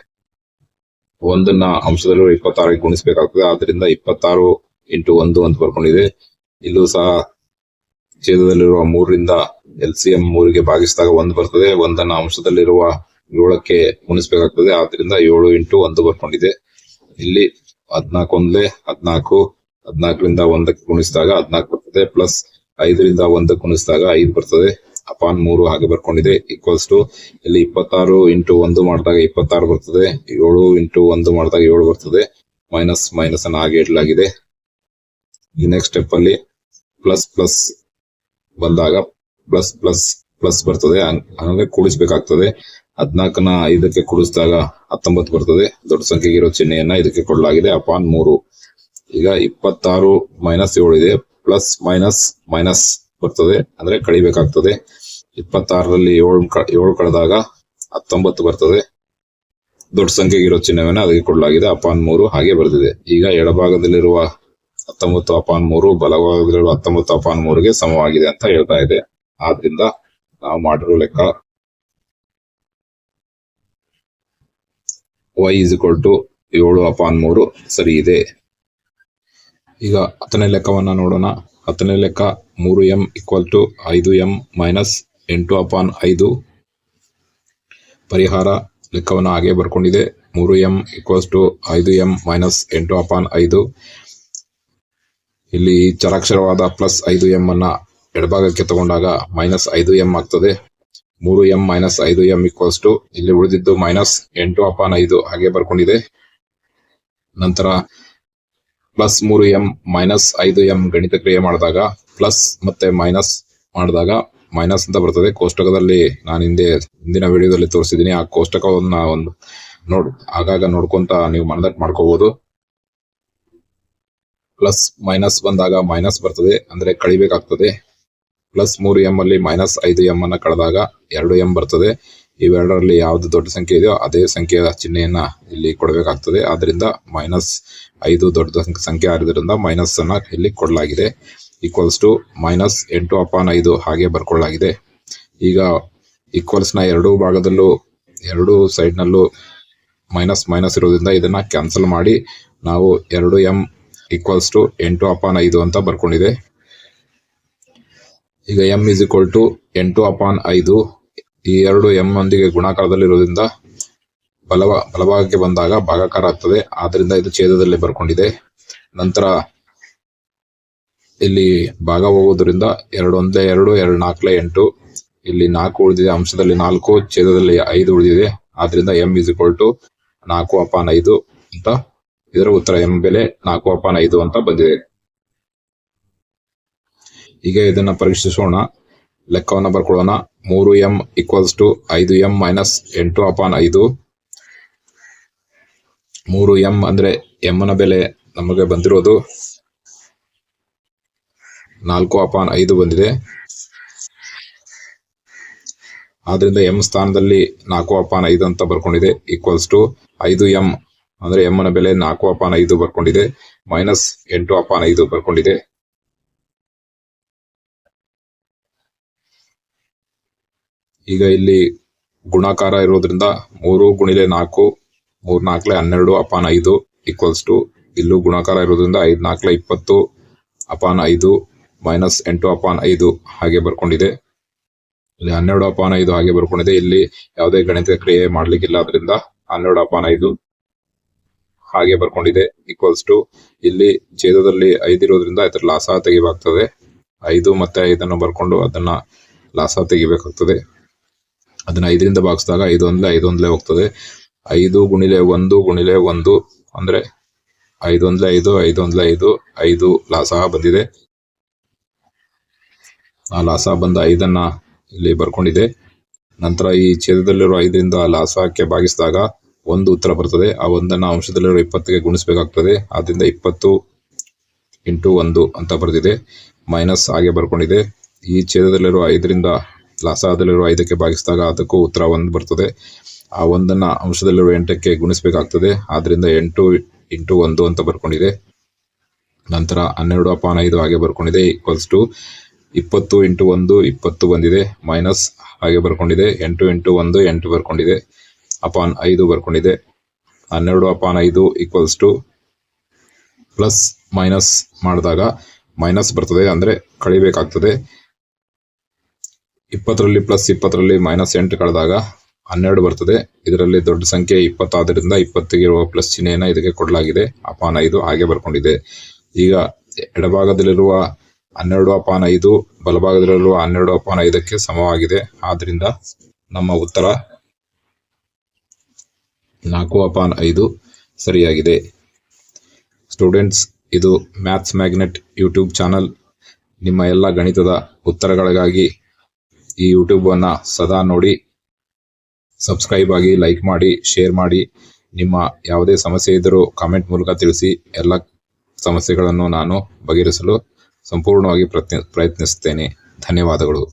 ಒಂದನ್ನ ಅಂಶದಲ್ಲಿರುವ ಇಪ್ಪತ್ತಾರಕ್ಕೆ ಗುಣಿಸ್ಬೇಕಾಗ್ತದೆ. ಆದ್ರಿಂದ ಇಪ್ಪತ್ತಾರು ಇಂಟು ಒಂದು ಅಂತ ಬರ್ಕೊಂಡಿದೆ. ಇಲ್ಲೂ ಸಹ ಛೇದದಲ್ಲಿರುವ ಮೂರರಿಂದ ಎಲ್ ಸಿ ಎಂ ಮೂರಿಗೆ ಭಾಗಿಸಿದಾಗ ಒಂದು ಬರ್ತದೆ. ಒಂದನ್ನ ಅಂಶದಲ್ಲಿರುವ ಏಳಕ್ಕೆ ಗುಣಿಸ್ಬೇಕಾಗ್ತದೆ ಆದ್ರಿಂದ ಏಳು ಇಂಟು ಒಂದು ಬರ್ಕೊಂಡಿದೆ. ಇಲ್ಲಿ ಹದ್ನಾಲ್ಕು ಒಂದ್ಲೆ ಹದ್ನಾಲ್ಕು, ಹದ್ನಾಲ್ಕರಿಂದ ಒಂದಕ್ಕೆ ಗುಣಿಸಿದಾಗ ಹದ್ನಾಲ್ಕು ಬರ್ತದೆ, ಪ್ಲಸ್ ಐದರಿಂದ ಒಂದಕ್ಕೆ ಗುಣಿಸಿದಾಗ ಐದು ಬರ್ತದೆ. ಅಪಾನ್ ಮೂರು ಹಾಗೆ ಬರ್ಕೊಂಡಿದೆ. ಈಕ್ವಲ್ಸ್ ಟು ಇಲ್ಲಿ ಇಪ್ಪತ್ತಾರು ಇಂಟು ಒಂದು ಮಾಡಿದಾಗ ಇಪ್ಪತ್ತಾರು ಬರ್ತದೆ. ಏಳು ಇಂಟು ಒಂದು ಮಾಡಿದಾಗ ಏಳು ಬರ್ತದೆ. ಮೈನಸ್ ಮೈನಸ್ ಅನ್ನು ಹಾಗೆ ಇಡಲಾಗಿದೆ. ಈ ನೆಕ್ಸ್ಟ್ ಸ್ಟೆಪ್ ಅಲ್ಲಿ ಪ್ಲಸ್ ಪ್ಲಸ್ ಬಂದಾಗ ಪ್ಲಸ್ ಪ್ಲಸ್ ಪ್ಲಸ್ ಬರ್ತದೆ. ಹಂಗೆ ಕೂಡಿಸ್ಬೇಕಾಗ್ತದೆ ಹದ್ನಾಲ್ಕನ ಐದಕ್ಕೆ ಕುಡಿಸಿದಾಗ ಹತ್ತೊಂಬತ್ತು ಬರ್ತದೆ. ದೊಡ್ಡ ಸಂಖ್ಯೆಗೆ ಇರೋ ಚಿಹ್ನೆಯನ್ನ ಇದಕ್ಕೆ ಕೊಡಲಾಗಿದೆ. ಅಪಾನ್ ಮೂರು. ಈಗ ಇಪ್ಪತ್ತಾರು ಮೈನಸ್ ಏಳು ಇದೆ. ಪ್ಲಸ್ ಮೈನಸ್ ಮೈನಸ್ ಬರ್ತದೆ. ಅಂದ್ರೆ ಕಳಿಬೇಕಾಗ್ತದೆ. ಇಪ್ಪತ್ತಾರರಲ್ಲಿ ಏಳು ಏಳು ಕಳೆದಾಗ ಹತ್ತೊಂಬತ್ತು ಬರ್ತದೆ. ದೊಡ್ಡ ಸಂಖ್ಯೆಗೆ ಇರೋ ಚಿಹ್ನವನ್ನ ಅದಕ್ಕೆ ಕೊಡಲಾಗಿದೆ. ಅಪಾನ್ ಮೂರು ಹಾಗೆ ಬರೆದಿದೆ. ಈಗ ಎಡಭಾಗದಲ್ಲಿರುವ ಹತ್ತೊಂಬತ್ತು ಅಪಾನ್ ಮೂರು, ಬಲಭಾಗದಲ್ಲಿರುವ ಹತ್ತೊಂಬತ್ತು ಅಪಾನ್ ಮೂರುಗೆ ಸಮವಾಗಿದೆ ಅಂತ ಹೇಳ್ತಾ ಇದೆ. ಆದ್ರಿಂದ ನಾವು ಮಾಡಿರೋ ಲೆಕ್ಕ ವೈ ಇಸ್ ಇಕ್ವಲ್ ಟು ಏಳು ಅಪಾನ್ ಮೂರು ಸರಿ ಇದೆ. ಈಗ ಹತ್ತನೇ ಲೆಕ್ಕವನ್ನ ನೋಡೋಣ. ಹತ್ತನೇ ಲೆಕ್ಕ ಮೂರು ಎಂ ಈಕ್ವಲ್ ಟು ಐದು ಎಂ ಮೈನಸ್ ಎಂಟು ಅಪಾನ್ ಐದು. ಪರಿಹಾರ ಲೆಕ್ಕವನ್ನು ಹಾಗೆ ಬರ್ಕೊಂಡಿದೆ. ಮೂರು ಎಂ ಈಕ್ವಲ್ಸ್ ಟು ಐದು ಎಂ ಮೈನಸ್ ಎಂಟು ಅಪಾನ್ ಐದು. ಇಲ್ಲಿ ಚರಾಕ್ಷರವಾದ ಪ್ಲಸ್ ಐದು ಎಂ ಅನ್ನ ಎಡಭಾಗಕ್ಕೆ ತಗೊಂಡಾಗ ಮೈನಸ್ ಐದು ಎಂ ಆಗ್ತದೆ. ಮೂರು ಎಂ ಮೈನಸ್ ಐದು ಎಂ ಈಕ್ವಲ್ಸ್ ಟು ಇಲ್ಲಿ ಉಳಿದಿದ್ದು ಮೈನಸ್ ಎಂಟು ಅಪಾನ್ ಐದು ಹಾಗೆ ಬರ್ಕೊಂಡಿದೆ. ನಂತರ ಪ್ಲಸ್ ಮೂರು ಎಂ ಮೈನಸ್ ಐದು ಎಂ ಗಣಿತ ಕ್ರಿಯೆ ಮಾಡಿದಾಗ ಪ್ಲಸ್ ಮತ್ತೆ ಮೈನಸ್ ಮಾಡಿದಾಗ ಮೈನಸ್ ಅಂತ ಬರ್ತದೆ. ಕೋಷ್ಟಕದಲ್ಲಿ ನಾನು ಹಿಂದೆ ಹಿಂದಿನ ವಿಡಿಯೋದಲ್ಲಿ ತೋರಿಸಿದ್ದೀನಿ. ಆ ಕೋಷ್ಟಕವನ್ನ ಒಂದು ನೋಡ್ ಆಗಾಗ ನೋಡ್ಕೊಂತ ನೀವು ಮನದಟ್ ಮಾಡ್ಕೋಬಹುದು ಪ್ಲಸ್ ಮೈನಸ್ ಬಂದಾಗ ಮೈನಸ್ ಬರ್ತದೆ. ಅಂದ್ರೆ ಕಳಿಬೇಕಾಗ್ತದೆ. ಪ್ಲಸ್ ಮೂರು ಎಂ ಅಲ್ಲಿ ಮೈನಸ್ ಐದು ಎಂ ಅನ್ನ ಕಳೆದಾಗ ಎರಡು ಎಂ ಬರ್ತದೆ. ಇವೆರಡರಲ್ಲಿ ಯಾವ್ದು ದೊಡ್ಡ ಸಂಖ್ಯೆ ಇದೆಯೋ ಅದೇ ಸಂಖ್ಯೆಯ ಚಿಹ್ನೆಯನ್ನ ಇಲ್ಲಿ ಕೊಡಬೇಕಾಗ್ತದೆ. ಆದ್ರಿಂದ ಮೈನಸ್ ಐದು ದೊಡ್ಡ ಸಂಖ್ಯೆ- ಆಗಿದ್ರಿಂದ ಮೈನಸ್ ಅನ್ನ ಇಲ್ಲಿ ಕೊಡಲಾಗಿದೆ. ಈಕ್ವಲ್ಸ್ ಟು ಮೈನಸ್ ಎಂಟು ಅಪಾನ್ ಐದು ಹಾಗೆ ಬರ್ಕೊಳ್ಳಲಾಗಿದೆ. ಈಗ ಈಕ್ವಲ್ಸ್ನ ಎರಡೂ ಭಾಗದಲ್ಲೂ, ಎರಡೂ ಸೈಡ್ ನಲ್ಲೂ ಮೈನಸ್ ಮೈನಸ್ ಇರೋದ್ರಿಂದ ಇದನ್ನ ಕ್ಯಾನ್ಸಲ್ ಮಾಡಿ ನಾವು ಎರಡು ಎಂ ಈಕ್ವಲ್ಸ್ ಟು ಎಂಟು ಅಪಾನ್ ಐದು ಅಂತ ಬರ್ಕೊಂಡಿದೆ. ಈಗ ಎಂ ಇಸ್ ಈಕ್ವಲ್ ಟು ಎಂಟು ಅಪಾನ್ ಐದು. ಈ ಎರಡು ಎಂ ಒಂದಿಗೆ ಗುಣಾಕಾರದಲ್ಲಿರೋದ್ರಿಂದ ಬಲವ, ಬಲಭಾಗಕ್ಕೆ ಬಂದಾಗ ಭಾಗಾಕಾರ ಆಗ್ತದೆ. ಆದ್ರಿಂದ ಇದು ಛೇದದಲ್ಲಿ ಬರ್ಕೊಂಡಿದೆ. ನಂತರ ಇಲ್ಲಿ ಭಾಗ ಹೋಗೋದ್ರಿಂದ ಎರಡು ಒಂದೇ ಎರಡು ಎರಡು ನಾಲ್ಕಲೇ ಎಂಟು. ಇಲ್ಲಿ ನಾಲ್ಕು ಉಳಿದಿದೆ. ಅಂಶದಲ್ಲಿ ನಾಲ್ಕು, ಛೇದದಲ್ಲಿ ಐದು ಉಳಿದಿದೆ. ಆದ್ರಿಂದ ಎಂ ಇಸ್ ಈಕ್ವಲ್ ಟು ನಾಲ್ಕು ಅಪಾನ್ ಐದು ಅಂತ ಇದರ ಉತ್ತರ ಎಂ ಬೆಲೆ ನಾಲ್ಕು ಅಪಾನ್ ಐದು ಅಂತ ಬಂದಿದೆ. ಈಗ ಇದನ್ನು ಪರೀಕ್ಷಿಸೋಣ. ಲೆಕ್ಕವನ್ನು ಬರ್ಕೊಳ್ಳೋಣ. ಮೂರು ಎಂ ಈಕ್ವಲ್ಸ್ ಟು ಐದು ಎಂ ಮೈನಸ್ ಎಂಟು ಅಪಾನ್ ಐದು. ಮೂರು ಎಂ ಅಂದ್ರೆ ಎಮ್ನ ಬೆಲೆ ನಮಗೆ ಬಂದಿರೋದು. ನಾಲ್ಕು ಅಪಾನ್ ಐದು ಬಂದಿದೆ. ಆದ್ರಿಂದ ಎಂ ಸ್ಥಾನದಲ್ಲಿ ನಾಲ್ಕು ಅಪಾನ್ ಐದು ಅಂತ ಬರ್ಕೊಂಡಿದೆ. ಈಕ್ವಲ್ಸ್ ಟು ಐದು ಎಂ ಅಂದ್ರೆ ಎಮ್ಮನ ಬೆಲೆ ನಾಲ್ಕು ಅಪಾನ್ ಐದು ಬರ್ಕೊಂಡಿದೆ. ಮೈನಸ್ ಎಂಟು ಅಪಾನ್ ಐದು ಬರ್ಕೊಂಡಿದೆ. ಈಗ ಇಲ್ಲಿ ಗುಣಾಕಾರ ಇರೋದ್ರಿಂದ ಮೂರು ಗುಣಿಲೆ ನಾಲ್ಕು, ಮೂರ್ ನಾಲ್ಕಲೆ ಹನ್ನೆರಡು, ಅಪಾನ ಐದು ಈಕ್ವಲ್ಸ್ ಟು ಇಲ್ಲೂ ಗುಣಾಕಾರ ಇರೋದ್ರಿಂದ ಐದ್ ನಾಲ್ಕಲೆ ಇಪ್ಪತ್ತು, ಅಪಾನ್ ಐದು ಮೈನಸ್ ಎಂಟು, ಅಪಾನ್ ಐದು ಹಾಗೆ ಬರ್ಕೊಂಡಿದೆ. ಇಲ್ಲಿ ಹನ್ನೆರಡು, ಅಪಾನ್ ಐದು ಹಾಗೆ ಬರ್ಕೊಂಡಿದೆ. ಇಲ್ಲಿ ಯಾವುದೇ ಗಣಿತ ಕ್ರಿಯೆ ಮಾಡ್ಲಿಕ್ಕಿಲ್ಲ. ಅದರಿಂದ ಹನ್ನೆರಡು, ಅಪಾನ ಐದು ಹಾಗೆ ಬರ್ಕೊಂಡಿದೆ. ಈಕ್ವಲ್ಸ್ ಟು ಇಲ್ಲಿ ಛೇದದಲ್ಲಿ ಐದು ಇರೋದ್ರಿಂದ ಇದರ ಲಾಸ ತೆಗಿಬೇಕಾಗ್ತದೆ. ಐದು ಮತ್ತೆ ಐದನ್ನು ಬರ್ಕೊಂಡು ಅದನ್ನ ಲಾಸ ತೆಗಿಬೇಕಾಗ್ತದೆ. ಅದನ್ನ ಐದರಿಂದ ಭಾಗಿಸಿದಾಗ ಐದು ಒಂದ್ಲೆ ಐದು ಒಂದ್ಲೆ ಹೋಗ್ತದೆ. ಐದು ಗುಣಿಲೆ ಒಂದು ಗುಣಿಲೆ ಒಂದು ಅಂದ್ರೆ ಐದು ಒಂದ್ಲೆ ಐದು ಐದು ಒಂದ್ಲೆ ಐದು ಐದು ಲಾಸ ಬಂದಿದೆ. ಆ ಲಾಸ ಬಂದ ಐದನ್ನ ಇಲ್ಲಿ ಬರ್ಕೊಂಡಿದೆ. ನಂತರ ಈ ಛೇದದಲ್ಲಿರುವ ಐದರಿಂದ ಲಾಸಕ್ಕೆ ಭಾಗಿಸಿದಾಗ ಒಂದು ಉತ್ತರ ಬರ್ತದೆ. ಆ ಒಂದನ್ನ ಅಂಶದಲ್ಲಿರುವ ಇಪ್ಪತ್ತಿಗೆ ಗುಣಿಸಬೇಕಾಗ್ತದೆ. ಆದ್ರಿಂದ ಇಪ್ಪತ್ತು ಇಂಟು ಒಂದು ಅಂತ ಬರೆದಿದೆ. ಮೈನಸ್ ಹಾಗೆ ಬರ್ಕೊಂಡಿದೆ. ಈ ಛೇದದಲ್ಲಿರುವ ಐದರಿಂದ ಲಾಸದಲ್ಲಿರುವ ಐದಕ್ಕೆ ಭಾಗಿಸಿದಾಗ ಅದಕ್ಕೂ ಉತ್ತರ ಒಂದು ಬರ್ತದೆ. ಆ ಒಂದನ್ನ ಅಂಶದಲ್ಲಿರುವ ಎಂಟಕ್ಕೆ ಗುಣಿಸಬೇಕಾಗ್ತದೆ. ಆದ್ದರಿಂದ ಎಂಟು ಇಂಟು ಒಂದು ಅಂತ ಬರ್ಕೊಂಡಿದೆ. ನಂತರ ಹನ್ನೆರಡು ಅಪಾನ್ ಐದು ಹಾಗೆ ಬರ್ಕೊಂಡಿದೆ. ಈಕ್ವಲ್ಸ್ ಟು ಇಪ್ಪತ್ತು ಇಂಟು ಒಂದು, ಇಪ್ಪತ್ತು ಬಂದಿದೆ. ಮೈನಸ್ ಹಾಗೆ ಬರ್ಕೊಂಡಿದೆ. ಎಂಟು ಇಂಟು ಒಂದು, ಎಂಟು ಬರ್ಕೊಂಡಿದೆ. ಅಪಾನ್ ಐದು ಬರ್ಕೊಂಡಿದೆ. ಹನ್ನೆರಡು ಅಪಾನ್ ಐದು ಈಕ್ವಲ್ಸ್ ಟು ಪ್ಲಸ್ ಮೈನಸ್ ಮಾಡಿದಾಗ ಮೈನಸ್ ಬರ್ತದೆ. ಅಂದ್ರೆ ಕಳಿಬೇಕಾಗ್ತದೆ. ಇಪ್ಪತ್ತರಲ್ಲಿ ಪ್ಲಸ್ ಇಪ್ಪತ್ತರಲ್ಲಿ ಮೈನಸ್ ಎಂಟು ಕಳೆದಾಗ ಹನ್ನೆರಡು ಬರ್ತದೆ. ಇದರಲ್ಲಿ ದೊಡ್ಡ ಸಂಖ್ಯೆ ಇಪ್ಪತ್ತಾದ್ರಿಂದ ಇಪ್ಪತ್ತಿಗೆ ಇರುವ ಪ್ಲಸ್ ಚಿಹ್ನೆಯನ್ನ ಇದಕ್ಕೆ ಕೊಡಲಾಗಿದೆ. ಅಪಾನ ಐದು ಹಾಗೆ ಬರ್ಕೊಂಡಿದೆ. ಈಗ ಎಡಭಾಗದಲ್ಲಿರುವ ಹನ್ನೆರಡು ಅಪಾನ ಐದು, ಬಲಭಾಗದಲ್ಲಿರುವ ಹನ್ನೆರಡು ಅಪಾನ ಐದಕ್ಕೆ ಸಮವಾಗಿದೆ. ಆದ್ರಿಂದ ನಮ್ಮ ಉತ್ತರ ನಾಲ್ಕು ಅಪಾನ್ ಐದು ಸರಿಯಾಗಿದೆ. ಸ್ಟೂಡೆಂಟ್ಸ್ ಇದು ಮ್ಯಾಥ್ಸ್ ಮ್ಯಾಗ್ನೆಟ್ ಯೂಟ್ಯೂಬ್ ಚಾನಲ್ ನಿಮ್ಮ ಎಲ್ಲ ಗಣಿತದ ಉತ್ತರಗಳಿಗಾಗಿ ಈ ಯೂಟ್ಯೂಬ್ ಅನ್ನ ಸದಾ ನೋಡಿ ಸಬ್ಸ್ಕ್ರೈಬ್ ಆಗಿ ಲೈಕ್ ಮಾಡಿ ಶೇರ್ ಮಾಡಿ, ನಿಮ್ಮ ಯಾವುದೇ ಸಮಸ್ಯೆ ಇದ್ದರೂ ಕಾಮೆಂಟ್ ಮೂಲಕ ತಿಳಿಸಿ, ಎಲ್ಲ ಸಮಸ್ಯೆಗಳನ್ನು ನಾನು ಬಗೆಹರಿಸಲು ಸಂಪೂರ್ಣವಾಗಿ ಪ್ರಯತ್ನ ಪ್ರಯತ್ನಿಸುತ್ತೇನೆ ಧನ್ಯವಾದಗಳು.